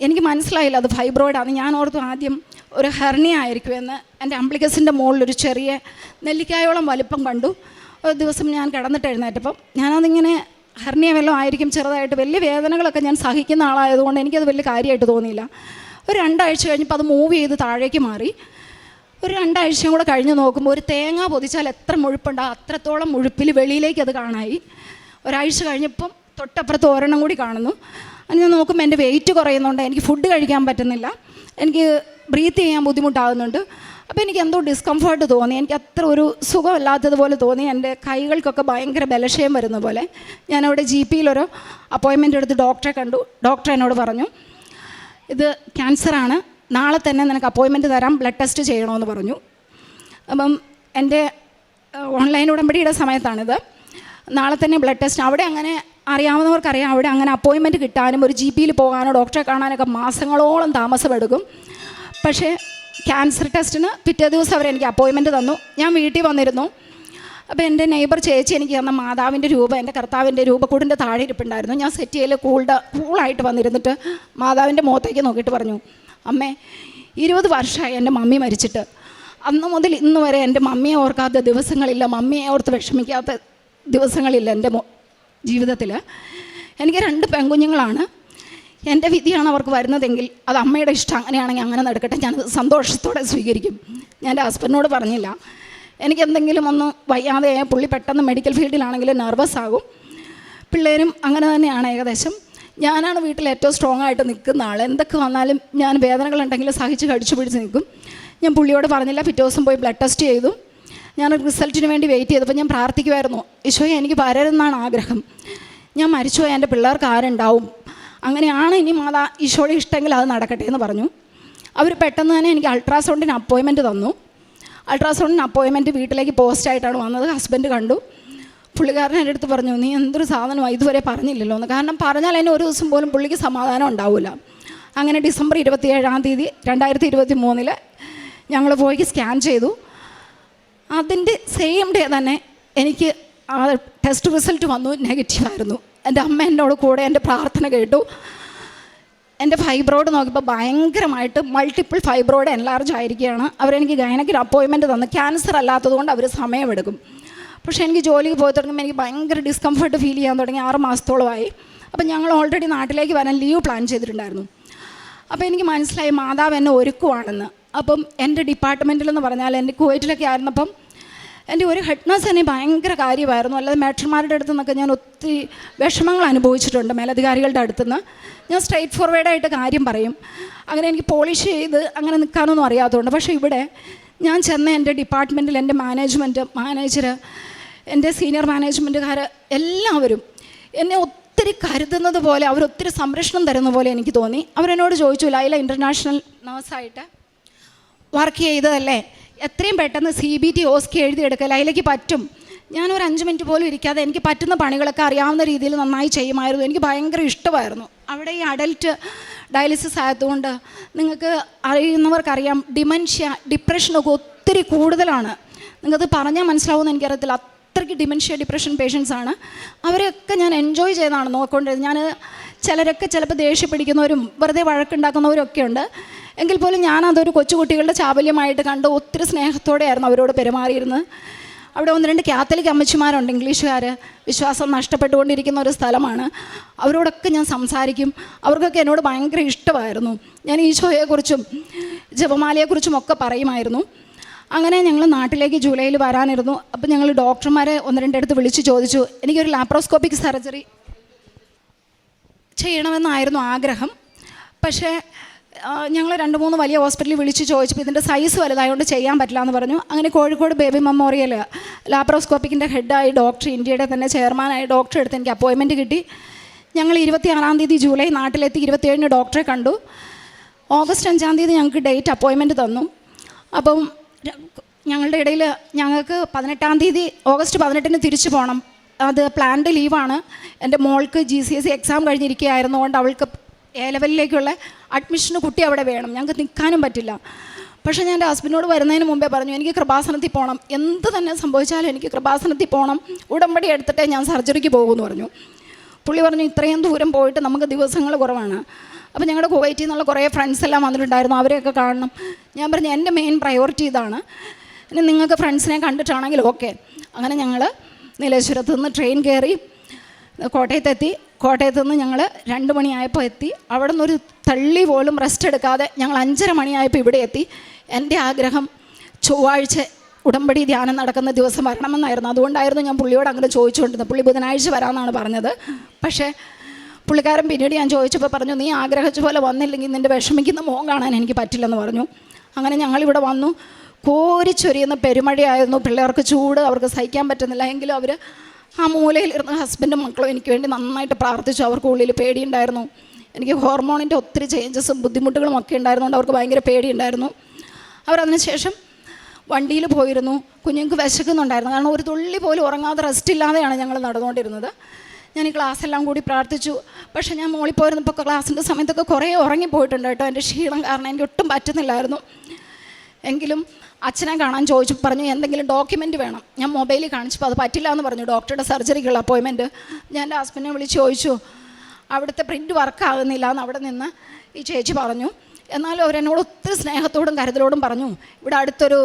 എനിക്ക് മനസ്സിലായില്ല അത് ഫൈബ്രോയിഡാണ് ഞാൻ ഓർത്തു ആദ്യം ഒരു ഹെർണിയ ആയിരിക്കുമെന്ന് എന്റെ അംബ്ലിക്കസിന്റെ മുകളിലൊരു ചെറിയ നെല്ലിക്കായോളം വലിപ്പം കണ്ടു. ഒരു ദിവസം ഞാൻ കിടന്നിട്ട് എഴുന്നേറ്റപ്പം ഞാനതിങ്ങനെ ഹെർണിയ വല്ലതും ആയിരിക്കും ചെറുതായിട്ട് വലിയ വേദനകളൊക്കെ ഞാൻ സഹിക്കുന്ന ആളായതുകൊണ്ട് എനിക്കത് വലിയ കാര്യമായിട്ട് തോന്നിയില്ല. ഒരു രണ്ടാഴ്ച കഴിഞ്ഞപ്പോൾ അത് മൂവ് ചെയ്ത് താഴേക്ക് മാറി. ഒരു രണ്ടാഴ്ചയും കൂടെ കഴിഞ്ഞ് നോക്കുമ്പോൾ ഒരു തേങ്ങ പൊതിച്ചാൽ എത്ര മുഴുപ്പുണ്ടോ അത്രത്തോളം മുഴുപ്പിൽ വെളിയിലേക്ക് അത് കാണായി. ഒരാഴ്ച കഴിഞ്ഞപ്പം തൊട്ടപ്പുറത്ത് ഒരെണ്ണം കൂടി കാണുന്നു. അത് ഞാൻ നോക്കുമ്പോൾ എന്റെ വെയിറ്റ് കുറയുന്നുണ്ട് എനിക്ക് ഫുഡ് കഴിക്കാൻ പറ്റുന്നില്ല. എനിക്ക് ബ്രീത്ത് ചെയ്യാൻ ബുദ്ധിമുട്ടാകുന്നുണ്ട്. അപ്പോൾ എനിക്ക് എന്തോ ഡിസ്കംഫർട്ട് തോന്നി. എനിക്ക് അത്ര ഒരു സുഖമല്ലാത്തതുപോലെ തോന്നി. എന്റെ കൈകൾക്കൊക്കെ ഭയങ്കര ബലക്ഷയം വരുന്ന പോലെ. ഞാനവിടെ ജി പിയിലൊരു അപ്പോയിൻമെന്റ് എടുത്ത് ഡോക്ടറെ കണ്ടു. ഡോക്ടർ എന്നോട് പറഞ്ഞു ഇത് ക്യാൻസറാണ് നാളെ തന്നെ നിനക്ക് അപ്പോയിൻമെന്റ് തരാം. ബ്ലഡ് ടെസ്റ്റ് ചെയ്യണമെന്ന് പറഞ്ഞു. അപ്പം എന്റെ ഓൺലൈൻ ഉടമ്പടിയുടെ സമയത്താണിത്. നാളെ തന്നെ ബ്ലഡ് ടെസ്റ്റ് അവിടെ അങ്ങനെ അറിയാവുന്നവർക്കറിയാം. അവിടെ അങ്ങനെ അപ്പോയിൻമെന്റ് കിട്ടാനും ഒരു ജി പിയിൽ പോകാനോ ഡോക്ടറെ കാണാനൊക്കെ മാസങ്ങളോളം താമസമെടുക്കും. പക്ഷേ ക്യാൻസർ ടെസ്റ്റിന് പിറ്റേ ദിവസം അവർ എനിക്ക് അപ്പോയിൻമെന്റ് തന്നു. ഞാൻ വീട്ടിൽ വന്നിരുന്നു. അപ്പോൾ എന്റെ നെയ്ബർ ചേച്ചി എനിക്ക് തന്ന മാതാവിന്റെ രൂപ എന്റെ കർത്താവിന്റെ രൂപക്കൂടിന്റെ താഴെ ഇരിപ്പുണ്ടായിരുന്നു. ഞാൻ സെറ്റ് ചെയ്യൽ കൂൾഡ് കൂളായിട്ട് വന്നിരുന്നിട്ട് മാതാവിന്റെ മുഖത്തേക്ക് നോക്കിയിട്ട് പറഞ്ഞു അമ്മേ ഇരുപത് വർഷമായി എന്റെ മമ്മി മരിച്ചിട്ട്. അന്ന് മുതൽ ഇന്ന് വരെ എന്റെ മമ്മിയെ ഓർക്കാത്ത ദിവസങ്ങളില്ല മമ്മിയെ ഓർത്ത് വിഷമിക്കാത്ത ദിവസങ്ങളില്ല എന്റെ ജീവിതത്തിൽ എനിക്ക് രണ്ട് പെൺകുഞ്ഞുങ്ങളാണ്. എന്റെ വിധിയാണ് അവർക്ക് വരുന്നതെങ്കിൽ അത് അമ്മയുടെ ഇഷ്ടം. അങ്ങനെയാണെങ്കിൽ അങ്ങനെ നടക്കട്ടെ. ഞാനത് സന്തോഷത്തോടെ സ്വീകരിക്കും. ഞാൻ എന്റെ ഹസ്ബൻഡിനോട് പറഞ്ഞില്ല. എനിക്ക് എന്തെങ്കിലും ഒന്ന് വയ്യാതെ പുള്ളി പെട്ടെന്ന് മെഡിക്കൽ ഫീൽഡിലാണെങ്കിൽ നെർവസ് ആകും. പിള്ളേരും അങ്ങനെ തന്നെയാണ് ഏകദേശം. ഞാനാണ് വീട്ടിൽ ഏറ്റവും സ്ട്രോങ് ആയിട്ട് നിൽക്കുന്ന ആൾ എന്തൊക്കെ വന്നാലും ഞാൻ വേദനകളുണ്ടെങ്കിൽ സഹിച്ച് കടിച്ചു പിടിച്ച് നിൽക്കും. ഞാൻ പുള്ളിയോട് പറഞ്ഞില്ല. പിറ്റേ ദിവസം പോയി ബ്ലഡ് ടെസ്റ്റ് ചെയ്തു. ഞാൻ റിസൾട്ടിന് വേണ്ടി വെയിറ്റ് ചെയ്തപ്പോൾ ഞാൻ പ്രാർത്ഥിക്കുമായിരുന്നു. ഈശോയെ എനിക്ക് വരരുന്നാണ് ആഗ്രഹം. ഞാൻ മരിച്ചുപോയ എന്റെ പിള്ളേർക്ക് ആരുണ്ടാവും? അങ്ങനെയാണ് ഇനി മാതാ ഈശോയുടെ ഇഷ്ടമെങ്കിൽ അത് നടക്കട്ടെ എന്ന് പറഞ്ഞു. അവർ പെട്ടെന്ന് തന്നെ എനിക്ക് അൾട്രാസൗണ്ടിന് അപ്പോയിൻമെന്റ് തന്നു. അൾട്രാസൗണ്ടിന് അപ്പോയിൻമെന്റ് വീട്ടിലേക്ക് പോസ്റ്റായിട്ടാണ് വന്നത്. ഹസ്ബൻഡ് കണ്ടു. പുള്ളിക്കാരൻ എന്റെ അടുത്ത് പറഞ്ഞു നീ എന്തൊരു സാധനമാണ് ഇതുവരെ പറഞ്ഞില്ലല്ലോ എന്ന്. കാരണം പറഞ്ഞാൽ അതിന് ഒരു ദിവസം പോലും പുള്ളിക്ക് സമാധാനം ഉണ്ടാവില്ല. അങ്ങനെ ഡിസംബർ ഇരുപത്തിയേഴാം തീയതി രണ്ടായിരത്തി ഇരുപത്തി മൂന്നിൽ ഞങ്ങൾ പോയി സ്കാൻ ചെയ്തു. അതിന്റെ സെയിം ഡേ തന്നെ എനിക്ക് ആ ടെസ്റ്റ് റിസൾട്ട് വന്നു നെഗറ്റീവായിരുന്നു. എന്റെ അമ്മ എന്നോട് കൂടെ എന്റെ പ്രാർത്ഥന കേട്ടു. എന്റെ ഫൈബ്രോയിഡ് നോക്കിയപ്പോൾ ഭയങ്കരമായിട്ട് മൾട്ടിപ്പിൾ ഫൈബ്രോയിഡ് എൻലാർജ് ആയിരിക്കുകയാണ്. അവരെനിക്ക് ഗൈനക്കിന് അപ്പോയിൻമെന്റ് തന്നു. ക്യാൻസർ അല്ലാത്തതുകൊണ്ട് അവർ സമയമെടുക്കും. പക്ഷേ എനിക്ക് ജോലിക്ക് പോയി തുടങ്ങുമ്പോൾ എനിക്ക് ഭയങ്കര ഡിസ്കംഫർട്ട് ഫീൽ ചെയ്യാൻ തുടങ്ങി. ആറ് മാസത്തോളമായി. അപ്പം ഞങ്ങൾ ഓൾറെഡി നാട്ടിലേക്ക് വരാൻ ലീവ് പ്ലാൻ ചെയ്തിട്ടുണ്ടായിരുന്നു. അപ്പോൾ എനിക്ക് മനസ്സിലായി മാതാവ് എന്നെ ഒരുക്കുവാണെന്ന്. അപ്പം എന്റെ ഡിപ്പാർട്ട്മെന്റിലെന്ന് പറഞ്ഞാൽ എന്റെ കുവൈറ്റിലൊക്കെ ആയിരുന്നപ്പം എന്റെ ഒരു ഹെഡ് നഴ്സ് തന്നെ ഭയങ്കര കാര്യമായിരുന്നു. അല്ലാതെ മേട്ടന്മാരുടെ അടുത്ത് നിന്നൊക്കെ ഞാൻ ഒത്തിരി വിഷമങ്ങൾ അനുഭവിച്ചിട്ടുണ്ട് മേലധികാരികളുടെ അടുത്ത് നിന്ന് ഞാൻ സ്ട്രൈറ്റ് ഫോർവേഡായിട്ട് കാര്യം പറയും. അങ്ങനെ എനിക്ക് പോളിഷ് ചെയ്ത് അങ്ങനെ നിൽക്കാനൊന്നും അറിയാത്തതുകൊണ്ട്. പക്ഷേ ഇവിടെ ഞാൻ ചെന്ന എന്റെ ഡിപ്പാർട്ട്മെന്റിൽ എന്റെ മാനേജ്മെന്റ് മാനേജർ എന്റെ സീനിയർ മാനേജ്മെന്റുകാർ എല്ലാവരും എന്നെ ഒത്തിരി കരുതുന്നത് പോലെ അവരൊത്തിരി സംരക്ഷണം തരുന്ന പോലെ എനിക്ക് തോന്നി. അവരെന്നോട് ചോദിച്ചു ലൈല ഇന്റർനാഷണൽ നേഴ്സായിട്ട് വർക്ക് ചെയ്തതല്ലേ? എത്രയും പെട്ടെന്ന് സി ബി ടി ഓസ്കി എഴുതിയെടുക്കൽ അതിലേക്ക് പറ്റും. ഞാനൊരു അഞ്ച് മിനിറ്റ് പോലും ഇരിക്കാതെ എനിക്ക് പറ്റുന്ന പണികളൊക്കെ അറിയാവുന്ന രീതിയിൽ നന്നായി ചെയ്യുമായിരുന്നു. എനിക്ക് ഭയങ്കര ഇഷ്ടമായിരുന്നു. അവിടെ ഈ അഡൽട്ട് ഡയാലിസിസ് ആയതുകൊണ്ട് നിങ്ങൾക്ക് അറിയുന്നവർക്കറിയാം ഡിമെൻഷ്യ ഡിപ്രഷനൊക്കെ ഒത്തിരി കൂടുതലാണ്. നിങ്ങൾക്കത് പറഞ്ഞാൽ മനസ്സിലാവുമെന്ന് എനിക്കറിയത്തില്ല. അത്രയ്ക്ക് ഡിമെൻഷ്യ ഡിപ്രഷൻ പേഷ്യൻസ് ആണ്. അവരെയൊക്കെ ഞാൻ എൻജോയ് ചെയ്താണ് നോക്കൊണ്ടിരുന്നത് ഞാൻ ചിലരൊക്കെ ചിലപ്പോൾ ദേഷ്യം പിടിക്കുന്നവരും വെറുതെ വഴക്കുണ്ടാക്കുന്നവരും ഒക്കെ ഉണ്ട്. എങ്കിൽ പോലും ഞാനതൊരു കൊച്ചുകുട്ടികളുടെ ചാബല്യമായിട്ട് കണ്ട് ഒത്തിരി സ്നേഹത്തോടെയായിരുന്നു അവരോട് പെരുമാറിയിരുന്നത്. അവിടെ ഒന്ന് രണ്ട് കാത്തലിക് അമ്മച്ചിമാരുണ്ട് ഇംഗ്ലീഷുകാർ വിശ്വാസം നഷ്ടപ്പെട്ടുകൊണ്ടിരിക്കുന്ന ഒരു സ്ഥലമാണ്. അവരോടൊക്കെ ഞാൻ സംസാരിക്കും. അവർക്കൊക്കെ എന്നോട് ഭയങ്കര ഇഷ്ടമായിരുന്നു. ഞാൻ ഈശോയെക്കുറിച്ചും ജപമാലയെക്കുറിച്ചും ഒക്കെ പറയുമായിരുന്നു. അങ്ങനെ ഞങ്ങൾ നാട്ടിലേക്ക് ജൂലൈയിൽ വരാനിരുന്നു. അപ്പോൾ ഞങ്ങൾ ഡോക്ടർമാരെ ഒന്ന് രണ്ടിടത്ത് വിളിച്ച് ചോദിച്ചു. എനിക്കൊരു ലാപ്രോസ്കോപ്പിക് സർജറി ചെയ്യണമെന്നായിരുന്നു ആഗ്രഹം. പക്ഷേ ഞങ്ങൾ രണ്ട് മൂന്ന് വലിയ ഹോസ്പിറ്റലിൽ വിളിച്ച് ചോദിച്ചപ്പോൾ ഇതിന്റെ സൈസ് വലുതായതുകൊണ്ട് ചെയ്യാൻ പറ്റില്ല എന്ന് പറഞ്ഞു. അങ്ങനെ കോഴിക്കോട് ബേബി മെമ്മോറിയൽ ലാപ്രോസ്കോപ്പിക്കിന്റെ ഹെഡായി ഡോക്ടർ ഇന്ത്യയുടെ തന്നെ ചെയർമാനായി ഡോക്ടർ എടുത്ത് എനിക്ക് അപ്പോയിൻമെന്റ് കിട്ടി. ഞങ്ങൾ ഇരുപത്തിയാറാം തീയതി ജൂലൈ നാട്ടിലെത്തി ഇരുപത്തിയേഴിന് ഡോക്ടറെ കണ്ടു. ഓഗസ്റ്റ് അഞ്ചാം തീയതി ഞങ്ങൾക്ക് ഡേറ്റ് അപ്പോയിൻമെന്റ് തന്നു. അപ്പം ഞങ്ങളുടെ ഇടയിൽ ഞങ്ങൾക്ക് പതിനെട്ടാം തീയതി ഓഗസ്റ്റ് പതിനെട്ടിന് തിരിച്ചു പോകണം അത് പ്ലാൻഡ് ലീവാണ് എന്റെ മോൾക്ക് G C S C exam കഴിഞ്ഞിരിക്കുകയായിരുന്നുകൊണ്ട് അവൾക്ക് എ ലെവലിലേക്കുള്ള അഡ്മിഷന് കുട്ടി അവിടെ വേണം. ഞങ്ങൾക്ക് നിൽക്കാനും പറ്റില്ല. പക്ഷേ ഞാൻ എന്റെ ഹസ്ബൻഡിനോട് വരുന്നതിന് മുമ്പേ പറഞ്ഞു എനിക്ക് കൃപാസനത്തിൽ പോകണം എന്ത് തന്നെ സംഭവിച്ചാലും എനിക്ക് കൃപാസനത്തിൽ പോകണം ഉടമ്പടി എടുത്തിട്ടേ ഞാൻ സർജറിക്ക് പോകുമെന്ന് പറഞ്ഞു. പുള്ളി പറഞ്ഞു ഇത്രയും ദൂരം പോയിട്ട് നമുക്ക് ദിവസങ്ങൾ കുറവാണ്. അപ്പോൾ ഞങ്ങളുടെ കുവൈറ്റിൽ നിന്നുള്ള കുറേ ഫ്രണ്ട്സ് എല്ലാം വന്നിട്ടുണ്ടായിരുന്നു. അവരെയൊക്കെ കാണണം. ഞാൻ പറഞ്ഞു എന്റെ മെയിൻ പ്രയോറിറ്റി ഇതാണ്. ഇനി നിങ്ങൾക്ക് ഫ്രണ്ട്സിനെ കണ്ടിട്ടാണെങ്കിൽ ഓക്കെ അങ്ങനെ ഞങ്ങൾ നീലേശ്വരത്ത് നിന്ന് ട്രെയിൻ കയറി കോട്ടയത്തെത്തി. കോട്ടയത്ത് നിന്ന് ഞങ്ങൾ രണ്ട് മണിയായപ്പോൾ എത്തി. അവിടെ നിന്നൊരു തള്ളി പോലും റെസ്റ്റ് എടുക്കാതെ ഞങ്ങൾ അഞ്ചര മണിയായപ്പോൾ ഇവിടെ എത്തി. എന്റെ ആഗ്രഹം ചൊവ്വാഴ്ച ഉടമ്പടി ധ്യാനം നടക്കുന്ന ദിവസം വരണമെന്നായിരുന്നു. അതുകൊണ്ടായിരുന്നു ഞാൻ പുള്ളിയോട് അങ്ങനെ ചോദിച്ചുകൊണ്ടിരുന്നത്. പുള്ളി ബുധനാഴ്ച വരാമെന്നാണ് പറഞ്ഞത്. പക്ഷേ പുള്ളിക്കാരൻ പിന്നീട് ഞാൻ ചോദിച്ചപ്പോൾ പറഞ്ഞു നീ ആഗ്രഹിച്ച പോലെ വന്നില്ലെങ്കിൽ നിന്റെ വിഷമിക്കുന്ന മോൻ കാണാൻ എനിക്ക് പറ്റില്ലെന്ന് പറഞ്ഞു. അങ്ങനെ ഞങ്ങളിവിടെ വന്നു. കോരിച്ചൊരിയുന്ന പെരുമഴയായിരുന്നു. പിള്ളേർക്ക് ചൂട് അവർക്ക് സഹിക്കാൻ പറ്റുന്നില്ല. എങ്കിലും അവർ ആ മൂലയിലിരുന്ന ഹസ്ബൻഡും മക്കളും എനിക്ക് വേണ്ടി നന്നായിട്ട് പ്രാർത്ഥിച്ചു. അവർക്ക് ഉള്ളിൽ പേടിയുണ്ടായിരുന്നു. എനിക്ക് ഹോർമോണിന്റെ ഒത്തിരി ചേഞ്ചസും ബുദ്ധിമുട്ടുകളും ഒക്കെ ഉണ്ടായിരുന്നുകൊണ്ട് അവർക്ക് ഭയങ്കര പേടിയുണ്ടായിരുന്നു. അവരതിനുശേഷം വണ്ടിയിൽ പോയിരുന്നു. കുഞ്ഞുങ്ങൾക്ക് വിശക്കുന്നുണ്ടായിരുന്നു. കാരണം ഒരു തുള്ളി പോലും ഉറങ്ങാതെ റെസ്റ്റ് ഇല്ലാതെയാണ് ഞങ്ങൾ നടന്നുകൊണ്ടിരുന്നത് ഞാൻ ഈ ക്ലാസ് എല്ലാം കൂടി പ്രാർത്ഥിച്ചു. പക്ഷേ ഞാൻ മോളിൽ പോയിരുന്നപ്പോൾ ക്ലാസ്സിന്റെ സമയത്തൊക്കെ കുറേ ഉറങ്ങിപ്പോയിട്ടുണ്ട് കേട്ടോ. എന്റെ ക്ഷീണം കാരണം എനിക്ക് ഒട്ടും പറ്റുന്നില്ലായിരുന്നു. എങ്കിലും അച്ഛനെ കാണാൻ ചോദിച്ചു പറഞ്ഞു എന്തെങ്കിലും ഡോക്യുമെന്റ് വേണം. ഞാൻ മൊബൈലിൽ കാണിച്ചപ്പോൾ അത് പറ്റില്ല എന്ന് പറഞ്ഞു. ഡോക്ടറുടെ സർജറിക്കുള്ള അപ്പോയിൻമെന്റ് ഞാൻ എന്റെ ഹസ്ബൻഡിനെ വിളിച്ച് ചോദിച്ചു അവിടുത്തെ പ്രിന്റ് വർക്ക് ആകുന്നില്ല എന്ന് അവിടെ നിന്ന് ഈ ചേച്ചി പറഞ്ഞു. എന്നാലും അവരെന്നോട് ഒത്തിരി സ്നേഹത്തോടും കരുതലോടും പറഞ്ഞു ഇവിടെ അടുത്തൊരു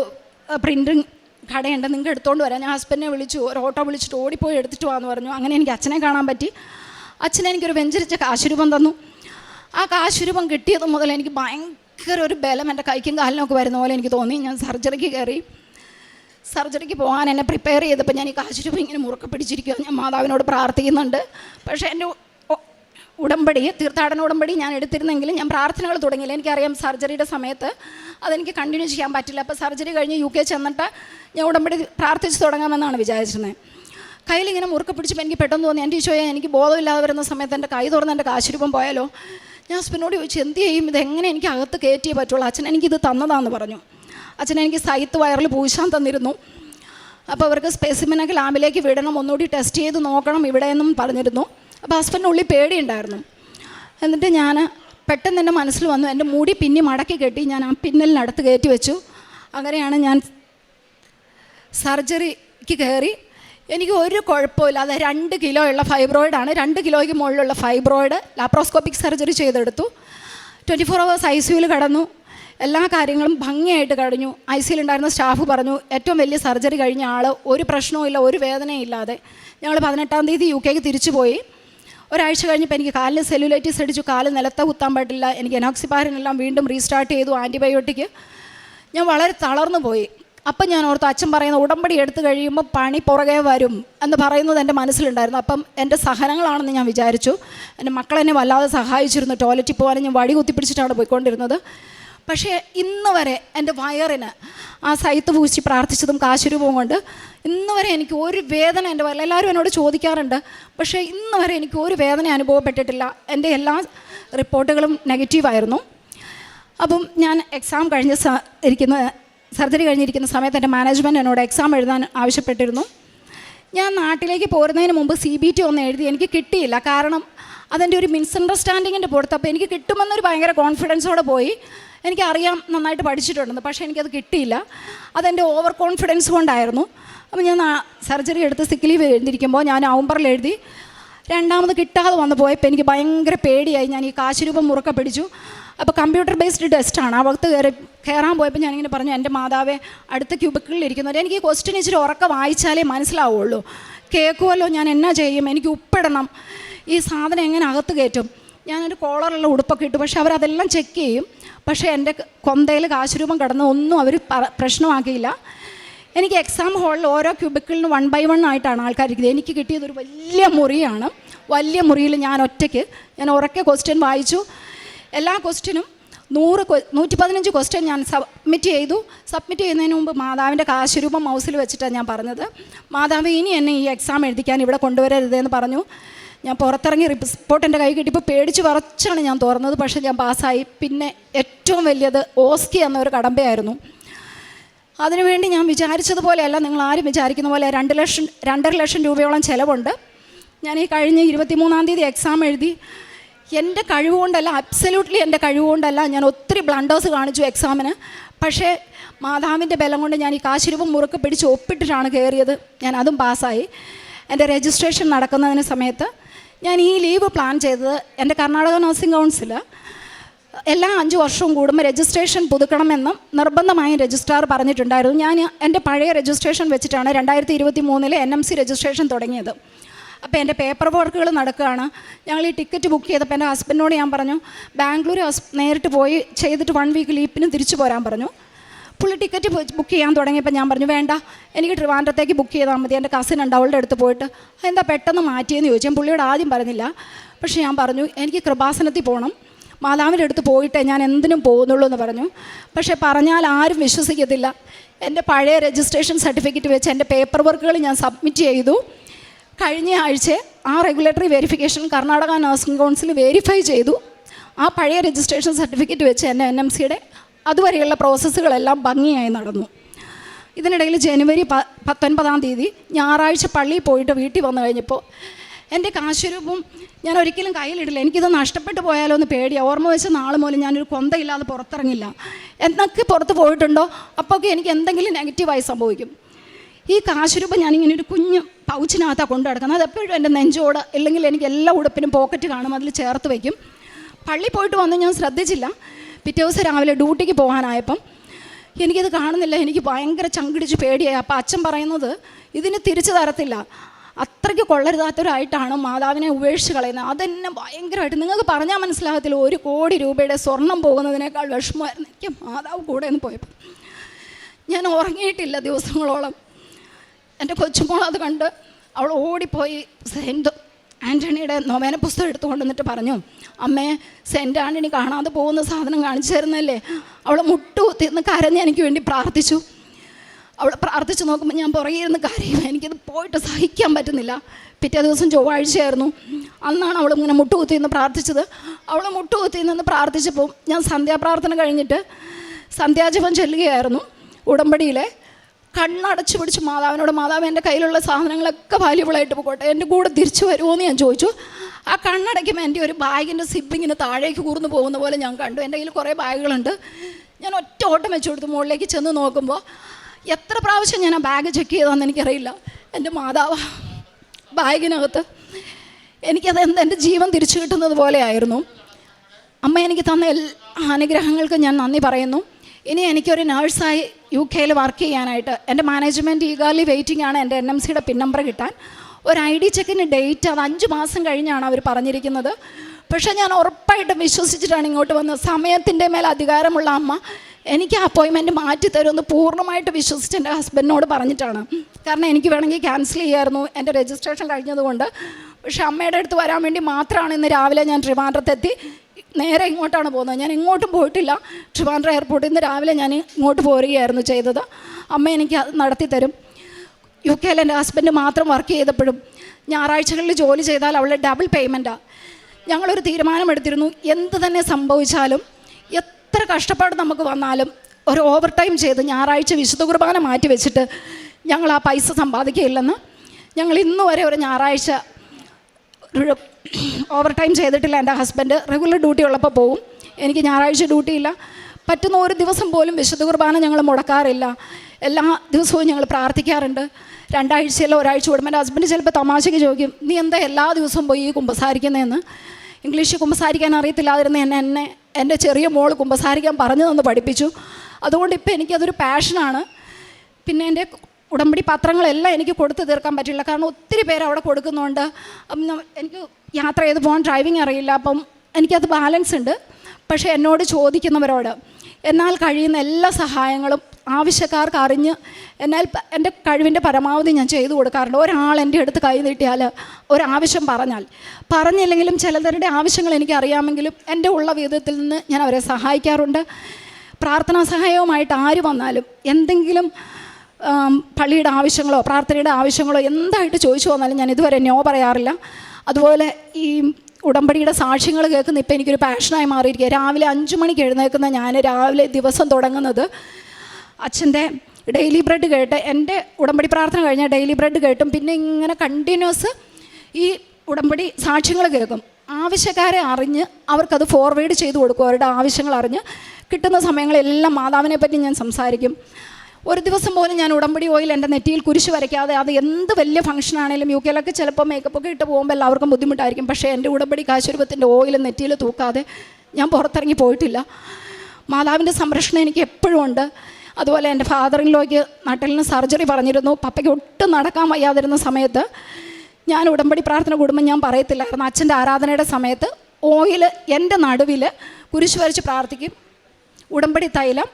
പ്രിന്റിങ് കടയുണ്ട് നിങ്ങൾക്ക് എടുത്തുകൊണ്ട് വരാം. ഞാൻ ഹസ്ബൻഡിനെ വിളിച്ചു ഒരു ഓട്ടോ വിളിച്ചിട്ട് ഓടിപ്പോയി എടുത്തിട്ട് വാന്ന് പറഞ്ഞു. അങ്ങനെ എനിക്ക് അച്ഛനെ കാണാൻ പറ്റി. അച്ഛനെ എനിക്കൊരു വെഞ്ചരിച്ച കാശുരൂപം തന്നു. ആ കാശുരൂപം കിട്ടിയത് മുതൽ എനിക്ക് ഭയങ്കര ഒരു ബലം എന്റെ കൈക്കും കാലിനൊക്കെ വരുന്ന പോലെ എനിക്ക് തോന്നി. ഞാൻ സർജറിക്ക് കയറി. സർജറിക്ക് പോകാൻ എന്നെ പ്രിപ്പയർ ചെയ്തപ്പോൾ ഞാൻ ഈ കാശുരൂപം ഇങ്ങനെ മുറുക്കെ പിടിച്ചിരിക്കുക ഞാൻ മാതാവിനോട് പ്രാർത്ഥിക്കുന്നുണ്ട്. പക്ഷേ എന്റെ ഉടമ്പടി തീർത്ഥാടന ഉടമ്പടി ഞാൻ എടുത്തിരുന്നെങ്കിലും ഞാൻ പ്രാർത്ഥനകൾ തുടങ്ങിയില്ല. എനിക്കറിയാം സർജറിയുടെ സമയത്ത് അതെനിക്ക് കണ്ടിന്യൂ ചെയ്യാൻ പറ്റില്ല. അപ്പോൾ സർജറി കഴിഞ്ഞ് യു കെ ചെന്നിട്ട് ഞാൻ ഉടമ്പടി പ്രാർത്ഥിച്ച് തുടങ്ങാമെന്നാണ് വിചാരിച്ചിരുന്നത് കയ്യിലിങ്ങനെ മുറുക്കെ പിടിച്ചപ്പോൾ എനിക്ക് പെട്ടെന്ന് തോന്നി എന്റെ ഈശോയെ എനിക്ക് ബോധമില്ലാതെ വരുന്ന സമയത്ത് എന്റെ കൈ തുറന്ന് എന്റെ കാശുരൂപം പോയാലോ? ഞാൻ ഹസ്ബൻഡിനോട് ചോദിച്ചു എന്ത് ചെയ്യും? ഇതെങ്ങനെ എനിക്ക് അകത്ത് കയറ്റിയേ പറ്റുള്ളൂ? അച്ഛൻ എനിക്കിത് തന്നതാന്ന് പറഞ്ഞു. അച്ഛൻ എനിക്ക് സൈത്ത് വയറിൽ പൂശാൻ തന്നിരുന്നു. അപ്പോൾ അവർക്ക് സ്പെസിമിനൊക്കെ ലാബിലേക്ക് വിടണം ഒന്നുകൂടി ടെസ്റ്റ് ചെയ്ത് നോക്കണം ഇവിടെ എന്നും പറഞ്ഞിരുന്നു. അപ്പോൾ ഹസ്ബൻഡിന് ഉള്ളിൽ പേടിയുണ്ടായിരുന്നു. എന്നിട്ട് ഞാൻ പെട്ടെന്ന് എന്റെ മനസ്സിൽ വന്നു എന്റെ മുടി പിന്നി മടക്കി കെട്ടി ഞാൻ ആ പിന്നലിനടുത്ത് കയറ്റി വെച്ചു. അങ്ങനെയാണ് ഞാൻ സർജറിക്ക് കയറി എനിക്ക് ഒരു കുഴപ്പമില്ല. അത് രണ്ട് കിലോ ഉള്ള ഫൈബ്രോയിഡാണ് രണ്ട് കിലോയ്ക്ക് മുകളിലുള്ള ഫൈബ്രോയിഡ് ലാപ്രോസ്കോപ്പിക് സർജറി ചെയ്തെടുത്തു. ട്വന്റി ഫോർ അവേഴ്സ് ഐ സിയുയിൽ കടന്നു. എല്ലാ കാര്യങ്ങളും ഭംഗിയായിട്ട് കഴിഞ്ഞു. ഐ സിയിൽ ഉണ്ടായിരുന്ന സ്റ്റാഫ് പറഞ്ഞു ഏറ്റവും വലിയ സർജറി കഴിഞ്ഞ ആൾ ഒരു പ്രശ്നവും ഇല്ല ഒരു വേദനയും ഇല്ലാതെ. ഞങ്ങൾ പതിനെട്ടാം തീയതി യു കെക്ക് തിരിച്ചു പോയി. ഒരാഴ്ച കഴിഞ്ഞപ്പോൾ എനിക്ക് കാലിന് സെല്ലുലൈറ്റിസ് അടിച്ചു. കാൽ നിലത്തെ കുത്താൻ പറ്റില്ല. എനിക്ക് എനോക്സിപാരിനെല്ലാം വീണ്ടും റീസ്റ്റാർട്ട് ചെയ്തു ആന്റിബയോട്ടിക് ഞാൻ വളരെ തളർന്നു പോയി. അപ്പം ഞാൻ ഓർത്തു അച്ഛൻ പറയുന്ന ഉടമ്പടി എടുത്തു കഴിയുമ്പോൾ പണി പുറകെ വരും എന്ന് പറയുന്നത് എന്റെ മനസ്സിലുണ്ടായിരുന്നു. അപ്പം എന്റെ സഹനങ്ങളാണെന്ന് ഞാൻ വിചാരിച്ചു. എന്റെ മക്കളെന്നെ വല്ലാതെ സഹായിച്ചിരുന്നു. ടോയ്ലറ്റിൽ പോകാനും ഞാൻ വടി കുത്തിപ്പിടിച്ചിട്ടാണ് പോയിക്കൊണ്ടിരുന്നത്. പക്ഷേ ഇന്ന് വരെ എന്റെ വയറിന് ആ സൈത്ത് പൂശി പ്രാർത്ഥിച്ചതും കാശുരൂപവും കൊണ്ട് ഇന്ന് വരെ എനിക്ക് ഒരു വേദന എന്റെ വയറിൽ എല്ലാവരും എന്നോട് ചോദിക്കാറുണ്ട്. പക്ഷേ ഇന്ന് വരെ എനിക്ക് ഒരു വേദന അനുഭവപ്പെട്ടിട്ടില്ല. എന്റെ എല്ലാ റിപ്പോർട്ടുകളും നെഗറ്റീവായിരുന്നു. അപ്പം ഞാൻ എക്സാം കഴിഞ്ഞ് ഇരിക്കുന്ന സർജറി കഴിഞ്ഞിരിക്കുന്ന സമയത്ത് എന്റെ മാനേജ്മെന്റ് എന്നോട് എക്സാം എഴുതാൻ ആവശ്യപ്പെട്ടിരുന്നു. ഞാൻ നാട്ടിലേക്ക് പോരുന്നതിന് മുമ്പ് സി ബി ടി ഒന്ന് എഴുതി എനിക്ക് കിട്ടിയില്ല. കാരണം അതെന്റെ ഒരു മിസ്അണ്ടർസ്റ്റാൻഡിങ്ങിന്റെ പുറത്ത് അപ്പോൾ എനിക്ക് കിട്ടുമെന്നൊരു ഭയങ്കര കോൺഫിഡൻസോടെ പോയി. എനിക്കറിയാം നന്നായിട്ട് പഠിച്ചിട്ടുണ്ടെന്ന്. പക്ഷേ എനിക്കത് കിട്ടിയില്ല. അതെന്റെ ഓവർ കോൺഫിഡൻസ് കൊണ്ടായിരുന്നു. അപ്പോൾ ഞാൻ സർജറി എടുത്ത് സിക്ക് ലീവ് എഴുതിയിരിക്കുമ്പോൾ ഞാൻ നവംബറിൽ എഴുതി. രണ്ടാമത് കിട്ടാതെ വന്നു പോയപ്പോൾ എനിക്ക് ഭയങ്കര പേടിയായി. ഞാൻ ഈ കാശുരൂപം മുറുക്ക പിടിച്ചു. അപ്പോൾ കമ്പ്യൂട്ടർ ബേസ്ഡ് ടെസ്റ്റാണ് അകത്ത് കയറി കയറാൻ പോയപ്പോൾ ഞാനിങ്ങനെ പറഞ്ഞു എന്റെ മാതാവെ അടുത്ത ക്യൂബിക്കിളിൽ ഇരിക്കുന്നവർ എനിക്ക് ക്വസ്റ്റ്യൻ ഇച്ചിരി ഉറക്കം വായിച്ചാലേ മനസ്സിലാവുള്ളൂ. കേൾക്കുമല്ലോ ഞാൻ എന്നാ ചെയ്യും? എനിക്ക് ഉപ്പിടണം. ഈ സാധനം എങ്ങനെ അകത്ത് കയറ്റും? ഞാനൊരു കോളറുള്ള ഉടുപ്പൊക്കെ ഇട്ടു. പക്ഷേ അവരതെല്ലാം ചെക്ക് ചെയ്യും. പക്ഷേ എന്റെ കൊന്തയിൽ കാശുരൂപം കിടന്ന് ഒന്നും അവർ പ്രശ്നമാക്കിയില്ല. എനിക്ക് എക്സാം ഹാളിൽ ഓരോ ക്യൂബിക്കിളിനും വൺ ബൈ വൺ ആയിട്ടാണ് ആൾക്കാർ ഇരിക്കുന്നത്. എനിക്ക് കിട്ടിയത് ഒരു വലിയ മുറിയാണ്. വലിയ മുറിയിൽ ഞാൻ ഒറ്റയ്ക്ക്. ഞാൻ ഉറക്കെ ക്വസ്റ്റ്യൻ വായിച്ചു. എല്ലാ ക്വസ്റ്റ്യനും നൂറ് നൂറ്റി പതിനഞ്ച് ക്വസ്റ്റ്യൻ ഞാൻ സബ്മിറ്റ് ചെയ്തു. സബ്മിറ്റ് ചെയ്യുന്നതിന് മുമ്പ് മാതാവിന്റെ കാശുരൂപം മൗസിൽ വെച്ചിട്ടാണ് ഞാൻ പറഞ്ഞത്. മാതാവ് ഇനി എന്നെ ഈ എക്സാം എഴുതിക്കാൻ ഇവിടെ കൊണ്ടുവരരുതെന്ന് പറഞ്ഞു. ഞാൻ പുറത്തിറങ്ങി റിപ്പോർട്ട് എന്റെ കൈ കിട്ടിയപ്പോൾ പേടിച്ച് വറച്ചാണ് ഞാൻ തുറന്നത്. പക്ഷേ ഞാൻ പാസ്സായി പിന്നെ ഏറ്റവും വലിയത് ഓസ്കി എന്ന ഒരു കടമ്പയായിരുന്നു. അതിനുവേണ്ടി ഞാൻ വിചാരിച്ചതുപോലെയല്ല നിങ്ങൾ ആരും വിചാരിക്കുന്ന പോലെ രണ്ട് ലക്ഷം രണ്ടര ലക്ഷം രൂപയോളം ചിലവുണ്ട്. ഞാൻ ഈ കഴിഞ്ഞ ഇരുപത്തിമൂന്നാം തീയതി എക്സാം എഴുതി. എന്റെ കഴിവുകൊണ്ടല്ല അബ്സല്യൂട്ട്ലി എന്റെ കഴിവുകൊണ്ടല്ല ഞാൻ ഒത്തിരി ബ്ലണ്ടേഴ്സ് കാണിച്ചു എക്സാമിന് പക്ഷേ മാതാവിന്റെ ബലം കൊണ്ട് ഞാൻ ഈ കാശിരൂപം മുറുക്കെ പിടിച്ച് ഒപ്പിട്ടിട്ടാണ് കയറിയത് ഞാൻ അതും പാസ്സായി. എന്റെ രജിസ്ട്രേഷൻ നടക്കുന്നതിന് സമയത്ത് ഞാൻ ഈ ലീവ് പ്ലാൻ ചെയ്തത് എന്റെ കർണാടക നഴ്സിംഗ് കൗൺസിൽ എല്ലാ അഞ്ച് വർഷവും കൂടുമ്പോൾ രജിസ്ട്രേഷൻ പുതുക്കണമെന്നും നിർബന്ധമായും രജിസ്ട്രാർ പറഞ്ഞിട്ടുണ്ടായിരുന്നു. ഞാൻ എന്റെ പഴയ രജിസ്ട്രേഷൻ വെച്ചിട്ടാണ് രണ്ടായിരത്തി ഇരുപത്തി മൂന്നിൽ എൻ എം സി രജിസ്ട്രേഷൻ തുടങ്ങിയത്. അപ്പോൾ എന്റെ പേപ്പർ വർക്കുകൾ നടക്കുകയാണ്. ഞങ്ങൾ ഈ ടിക്കറ്റ് ബുക്ക് ചെയ്തപ്പോൾ എന്റെ ഹസ്ബൻഡിനോട് ഞാൻ പറഞ്ഞു ബാംഗ്ലൂർ നേരിട്ട് പോയി ചെയ്തിട്ട് വൺ വീക്ക് ലീപ്പിനും തിരിച്ചു പോരാൻ പറഞ്ഞു. പുള്ളി ടിക്കറ്റ് ബുക്ക് ചെയ്യാൻ തുടങ്ങിയപ്പോൾ ഞാൻ പറഞ്ഞു വേണ്ട എനിക്ക് ട്രിവാൻഡ്രത്തേക്ക് ബുക്ക് ചെയ്താൽ മതി എന്റെ കസിൻ ഉണ്ട് അവളുടെ അടുത്ത് പോയിട്ട്. എന്താ പെട്ടെന്ന് മാറ്റിയെന്ന് ചോദിച്ചു. പുള്ളിയോട് ആദ്യം പറഞ്ഞില്ല. പക്ഷേ ഞാൻ പറഞ്ഞു എനിക്ക് കൃപാസനത്തിൽ പോകണം. മാതാവിന്റെ അടുത്ത് പോയിട്ടേ ഞാൻ എന്തിനും പോകുന്നുള്ളൂ എന്ന് പറഞ്ഞു. പക്ഷേ പറഞ്ഞാൽ ആരും വിശ്വസിക്കത്തില്ല. എന്റെ പഴയ രജിസ്ട്രേഷൻ സർട്ടിഫിക്കറ്റ് വെച്ച് എന്റെ പേപ്പർ വർക്കുകൾ ഞാൻ സബ്മിറ്റ് ചെയ്തു. കഴിഞ്ഞ ആഴ്ച ആ regulatory verification Karnataka nursing council verify ചെയ്തു. ആ പഴയ രജിസ്ട്രേഷൻ സർട്ടിഫിക്കറ്റ് വെച്ച് എൻ എൻ എം സിയുടെ അതുവരെയുള്ള പ്രോസസ്സുകളെല്ലാം ഭംഗിയായി നടന്നു. ഇതിനിടയിൽ ജനുവരി പ പത്തൊൻപതാം തീയതി ഞായറാഴ്ച പള്ളിയിൽ പോയിട്ട് വീട്ടിൽ വന്നു കഴിഞ്ഞപ്പോൾ എന്റെ കാശുരൂപം ഞാൻ ഒരിക്കലും കയ്യിലിടില്ല. എനിക്കിത് നഷ്ടപ്പെട്ടു പോയാലോ എന്ന് പേടിയാണ് ഓർമ്മ വെച്ച നാൾ മൂലം ഞാനൊരു കൊന്തയില്ലാതെ പുറത്തിറങ്ങില്ല. എന്നൊക്കെ പുറത്ത് പോയിട്ടുണ്ടോ? അപ്പോഴൊക്കെ എനിക്ക് എന്തെങ്കിലും നെഗറ്റീവായി സംഭവിക്കും. ഈ കാശുരൂപം ഞാനിങ്ങനെ ഒരു കുഞ്ഞ് പൗച്ചിനകത്താണ് കൊണ്ടു നടക്കുന്നത്. അതെപ്പോഴും എന്റെ നെഞ്ചോട് അല്ലെങ്കിൽ എനിക്ക് എല്ലാ ഉടുപ്പിനും പോക്കറ്റ് കാണും അതിൽ ചേർത്ത് വയ്ക്കും. പള്ളി പോയിട്ട് വന്ന് ഞാൻ ശ്രദ്ധിച്ചില്ല. പിറ്റേ ദിവസം രാവിലെ ഡ്യൂട്ടിക്ക് പോകാനായപ്പം എനിക്കത് കാണുന്നില്ല. എനിക്ക് ഭയങ്കര ചങ്കിടിച്ച് പേടിയായി. അപ്പം അച്ഛൻ പറയുന്നത് ഇതിന് തിരിച്ചു തരത്തില്ല. അത്രയ്ക്ക് കൊള്ളരുതാത്തവരായിട്ടാണ് മാതാവിനെ ഉപേക്ഷിച്ച് കളയുന്നത്. അതെന്നെ ഭയങ്കരമായിട്ട് നിങ്ങൾക്ക് പറഞ്ഞാൽ മനസ്സിലാകത്തില്ല. ഒരു കോടി രൂപയുടെ സ്വർണം പോകുന്നതിനേക്കാൾ വിഷമമായിരുന്നു എനിക്ക് മാതാവ് കൂടെ എന്ന് പോയപ്പോൾ ഞാൻ ഉറങ്ങിയിട്ടില്ല ദിവസങ്ങളോളം. എന്റെ കൊച്ചുമോൾ അത് കണ്ട് അവൾ ഓടിപ്പോയി സെന്റ് ആന്റണിയുടെ നൊവേന പുസ്തകം എടുത്തു കൊണ്ടുവന്നിട്ട് പറഞ്ഞു അമ്മേ സെന്റ് ആന്റണി കാണാതെ പോകുന്ന സാധനം കാണിച്ചു തരുന്നല്ലേ അവൾ മുട്ടു തിന്ന് കരഞ്ഞ് എനിക്ക് വേണ്ടി പ്രാർത്ഥിച്ചു. അവൾ പ്രാർത്ഥിച്ച് നോക്കുമ്പോൾ ഞാൻ പുറകെ ഇരുന്ന് കരയും എനിക്കത് പോയിട്ട് സഹിക്കാൻ പറ്റുന്നില്ല. പിറ്റേ ദിവസം ചൊവ്വാഴ്ചയായിരുന്നു. അന്നാണ് അവൾ ഇങ്ങനെ മുട്ടുകുത്തി നിന്ന് പ്രാർത്ഥിച്ചത്. അവൾ മുട്ടുകുത്തി നിന്ന് പ്രാർത്ഥിച്ചപ്പോൾ ഞാൻ സന്ധ്യാപ്രാർത്ഥന കഴിഞ്ഞിട്ട് സന്ധ്യാജപം ചൊല്ലുകയായിരുന്നു ഉടമ്പടിയിലെ. കണ്ണടച്ച് പിടിച്ച് മാതാവിനോട് മാതാവ് എന്റെ കയ്യിലുള്ള സാധനങ്ങളൊക്കെ വാല്യുബിളായിട്ട് പോകട്ടെ. എന്റെ കൂടെ തിരിച്ചു വരുമോ എന്ന് ഞാൻ ചോദിച്ചു. ആ കണ്ണടയ്ക്കുമ്പോൾ എന്റെ ഒരു ബാഗിന്റെ സിബിങ്ങിന് താഴേക്ക് കൂർന്നു പോകുന്ന പോലെ ഞാൻ കണ്ടു. എന്റെ കയ്യിൽ കുറേ ബാഗുകളുണ്ട്. ഞാൻ ഒറ്റ ഓട്ടം വെച്ചു കൊടുത്ത്. മുകളിലേക്ക് ചെന്ന് നോക്കുമ്പോൾ എത്ര പ്രാവശ്യം ഞാൻ ആ ബാഗ് ചെക്ക് ചെയ്തതെന്ന് എനിക്കറിയില്ല. എന്റെ മാതാവ് ബാഗിനകത്ത് എനിക്കത് എന്ത് എന്റെ ജീവൻ തിരിച്ചു കിട്ടുന്നത് പോലെയായിരുന്നു അമ്മ എനിക്ക് തന്ന എല്ലാ അനുഗ്രഹങ്ങൾക്കും ഞാൻ നന്ദി പറയുന്നു. ഇനി എനിക്കൊരു നേഴ്സായി യു കെയിൽ വർക്ക് ചെയ്യാനായിട്ട് എന്റെ മാനേജ്മെന്റ് ഈഗാർലി വെയിറ്റിംഗ് ആണ് എന്റെ എൻ എം സിയുടെ പിൻ നമ്പർ കിട്ടാൻ. ഒരു ഐ ഡി ചെക്കിന് ഡേറ്റ് അത് അഞ്ച് മാസം കഴിഞ്ഞാണ് അവർ പറഞ്ഞിരിക്കുന്നത്. പക്ഷേ ഞാൻ ഉറപ്പായിട്ടും വിശ്വസിച്ചിട്ടാണ് ഇങ്ങോട്ട് വന്നത്. സമയത്തിന്റെ മേൽ അധികാരമുള്ള അമ്മ എനിക്ക് അപ്പോയിൻമെന്റ് മാറ്റി തരുമെന്ന് പൂർണമായിട്ട് വിശ്വസിച്ച് എന്റെ ഹസ്ബൻഡിനോട് പറഞ്ഞിട്ടാണ്. കാരണം എനിക്ക് വേണമെങ്കിൽ ക്യാൻസൽ ചെയ്യായിരുന്നു. എന്റെ രജിസ്ട്രേഷൻ കഴിഞ്ഞതുകൊണ്ട്. പക്ഷേ അമ്മയുടെ അടുത്ത് വരാൻ വേണ്ടി മാത്രമാണ് ഇന്ന് രാവിലെ ഞാൻ ട്രിവാൻഡ്രത്തെത്തി. നേരെ ഇങ്ങോട്ടാണ് പോകുന്നത്. ഞാൻ എങ്ങോട്ടും പോയിട്ടില്ല. ട്രിവാൻഡ്രം എയർപോർട്ടിൽ നിന്ന് രാവിലെ ഞാൻ ഇങ്ങോട്ട് പോരുകയായിരുന്നു ചെയ്തത്. അമ്മ എനിക്ക് നടത്തി തരും. യു കെയിൽ എന്റെ ഹസ്ബൻഡ് മാത്രം വർക്ക് ചെയ്തപ്പോഴും ഞായറാഴ്ചകളിൽ ജോലി ചെയ്താൽ അവളുടെ ഡബിൾ പേയ്മെന്റാണ് ഞങ്ങളൊരു തീരുമാനമെടുത്തിരുന്നു. എന്ത് തന്നെ സംഭവിച്ചാലും എത്ര കഷ്ടപ്പാട് നമുക്ക് വന്നാലും ഒരു ഓവർ ടൈം ചെയ്ത് ഞായറാഴ്ച വിശുദ്ധ കുർബാന മാറ്റി വെച്ചിട്ട് ഞങ്ങൾ ആ പൈസ സമ്പാദിക്കുകയില്ലെന്ന് ഞങ്ങൾ ഇന്നുവരെ ഒരു ഞായറാഴ്ച ഓവർ ടൈം ചെയ്തിട്ടില്ല. എന്റെ ഹസ്ബൻഡ് റെഗുലർ ഡ്യൂട്ടി ഉള്ളപ്പോൾ പോവും. എനിക്ക് ഞായറാഴ്ച ഡ്യൂട്ടി ഇല്ല. പറ്റുന്ന ഒരു ദിവസം പോലും വിശുദ്ധ കുർബാന ഞങ്ങൾ മുടക്കാറില്ല. എല്ലാ ദിവസവും ഞങ്ങൾ പ്രാർത്ഥിക്കാറുണ്ട്. രണ്ടാഴ്ചയിലോ ഒരാഴ്ച കൂടുമ്പോൾ എന്റെ ഹസ്ബൻഡ് ചിലപ്പോൾ തമാശയ്ക്ക് ചോദിക്കും നീ എന്താ എല്ലാ ദിവസവും പോയി ഈ കുമ്പസാരിക്കുന്നതെന്ന്? ഇംഗ്ലീഷ് കുമ്പസാരിക്കാൻ അറിയത്തില്ലാതിരുന്ന എന്നെ എന്നെ എന്റെ ചെറിയ മോൾ കുമ്പസാരിക്കാൻ പറഞ്ഞു തന്ന് പഠിപ്പിച്ചു. അതുകൊണ്ട് ഇപ്പോൾ എനിക്കതൊരു പാഷനാണ് പിന്നെ എന്റെ ഉടമ്പടി പത്രങ്ങളെല്ലാം എനിക്ക് കൊടുത്തു തീർക്കാൻ പറ്റില്ല. കാരണം ഒത്തിരി പേര് അവിടെ കൊടുക്കുന്നുണ്ട്. എനിക്ക് യാത്ര ചെയ്ത് പോകാൻ ഡ്രൈവിംഗ് അറിയില്ല. അപ്പം എനിക്കത് ബാലൻസ് ഉണ്ട്. പക്ഷേ എന്നോട് ചോദിക്കുന്നവരോട് എന്നാൽ കഴിയുന്ന എല്ലാ സഹായങ്ങളും ആവശ്യക്കാർക്ക് അറിഞ്ഞ് എന്നാൽ എന്റെ കഴിവിന്റെ പരമാവധി ഞാൻ ചെയ്തു കൊടുക്കാറുണ്ട്. ഒരാൾ എന്റെ അടുത്ത് കൈ നീട്ടിയാൽ ഒരാവശ്യം പറഞ്ഞാൽ പറഞ്ഞില്ലെങ്കിലും ചിലതരുടെ ആവശ്യങ്ങൾ എനിക്ക് അറിയാമെങ്കിലും എന്റെ ഉള്ള വിധത്തിൽ നിന്ന് ഞാൻ അവരെ സഹായിക്കാറുണ്ട്. പ്രാർത്ഥനാ സഹായവുമായിട്ട് ആര് വന്നാലും എന്തെങ്കിലും പള്ളിയുടെ ആവശ്യങ്ങളോ പ്രാർത്ഥനയുടെ ആവശ്യങ്ങളോ എന്തായിട്ട് ചോദിച്ചു വന്നാലും ഞാൻ ഇതുവരെ നോ പറയാറില്ല. അതുപോലെ ഈ ഉടമ്പടിയുടെ സാക്ഷ്യങ്ങൾ കേൾക്കുന്ന ഇപ്പം എനിക്കൊരു പാഷനായി മാറിയിരിക്കുക രാവിലെ അഞ്ച് മണിക്ക് എഴുന്നേൽക്കുന്ന ഞാൻ രാവിലെ ദിവസം തുടങ്ങുന്നത് അച്ഛന്റെ ഡെയിലി ബ്രെഡ് കേട്ട് എന്റെ ഉടമ്പടി പ്രാർത്ഥന കഴിഞ്ഞാൽ ഡെയിലി ബ്രെഡ് കേട്ടും പിന്നെ ഇങ്ങനെ കണ്ടിന്യൂസ് ഈ ഉടമ്പടി സാക്ഷ്യങ്ങൾ കേൾക്കും. ആവശ്യക്കാരെ അറിഞ്ഞ് അവർക്കത് ഫോർവേഡ് ചെയ്ത് കൊടുക്കും. അവരുടെ ആവശ്യങ്ങൾ അറിഞ്ഞ് കിട്ടുന്ന സമയങ്ങളെല്ലാം മാതാവിനെ പറ്റി ഞാൻ സംസാരിക്കും. ഒരു ദിവസം പോലും ഞാൻ ഉടമ്പടി ഓയിൽ എന്റെ നെറ്റിയിൽ കുരിശ് വരയ്ക്കാതെ അത് എന്ത് വലിയ ഫംഗ്ഷൻ ആണെങ്കിലും യു കെയിലൊക്കെ ചിലപ്പോൾ മേക്കപ്പ് ഒക്കെ ഇട്ട് പോകുമ്പോൾ എല്ലാവർക്കും ബുദ്ധിമുട്ടായിരിക്കും. പക്ഷേ എന്റെ ഉടമ്പടി കാശുരൂപത്തിന്റെ ഓയിൽ നെറ്റിയിൽ തൂക്കാതെ ഞാൻ പുറത്തിറങ്ങി പോയിട്ടില്ല. മാതാവിന്റെ സംരക്ഷണം എനിക്ക് എപ്പോഴും ഉണ്ട്. അതുപോലെ എന്റെ ഫാദറിനിലേക്ക് നട്ടലിന് സർജറി പറഞ്ഞിരുന്നു. പപ്പയ്ക്ക് ഒട്ടും നടക്കാൻ വയ്യാതിരുന്ന സമയത്ത് ഞാൻ ഉടമ്പടി പ്രാർത്ഥന കൂടുമ്പോൾ ഞാൻ പറയത്തില്ലായിരുന്നു. അച്ഛന്റെ ആരാധനയുടെ സമയത്ത് ഓയിൽ എന്റെ നടുവിൽ കുരിശ് വരച്ച് പ്രാർത്ഥിക്കും. ഉടമ്പടി തൈലം.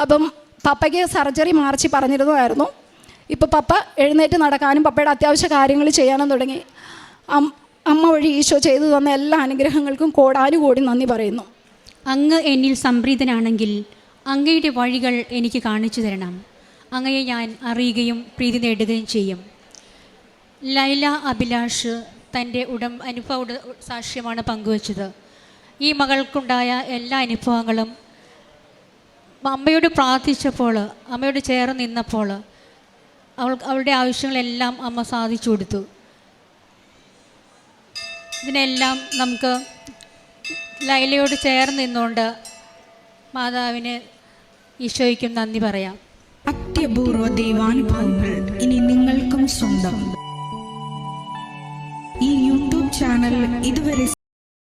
അപ്പം പപ്പയ്ക്ക് സർജറി മാർച്ച് പറഞ്ഞിരുന്നതായിരുന്നു. ഇപ്പോൾ പപ്പ എഴുന്നേറ്റ് നടക്കാനും പപ്പയുടെ അത്യാവശ്യ കാര്യങ്ങൾ ചെയ്യാനും തുടങ്ങി. അമ്മ വഴി ഈശോ ചെയ്തു തന്ന എല്ലാ അനുഗ്രഹങ്ങൾക്കും കോടാനുകോടി നന്ദി പറയുന്നു. അങ്ങ് എന്നിൽ സംപ്രീതനാണെങ്കിൽ അങ്ങയുടെ വഴികൾ എനിക്ക് കാണിച്ചു തരണം. അങ്ങയെ ഞാൻ അറിയുകയും പ്രീതി നേടുകയും ചെയ്യും. ലൈല അഭിലാഷ് തന്റെ ഉടം അനുഭവ സാക്ഷ്യമാണ് പങ്കുവച്ചത്. ഈ മകൾക്കുണ്ടായ എല്ലാ അനുഭവങ്ങളും അമ്മയോട് പ്രാർത്ഥിച്ചപ്പോൾ അമ്മയോട് ചേർന്ന് നിന്നപ്പോൾ അവൾ അവളുടെ ആവശ്യങ്ങളെല്ലാം അമ്മ സാധിച്ചു കൊടുത്തു. ഇതിനെല്ലാം നമുക്ക് ലൈലയോട് ചേർന്ന് നിന്നുകൊണ്ട് മാതാവിന് ഈശോയ്ക്കും നന്ദി പറയാം. അത്യപൂർവ ദൈവാനുഭവങ്ങൾ ഇനി നിങ്ങൾക്കും സ്വന്തം. ഈ യൂട്യൂബ് ചാനൽ ഇതുവരെ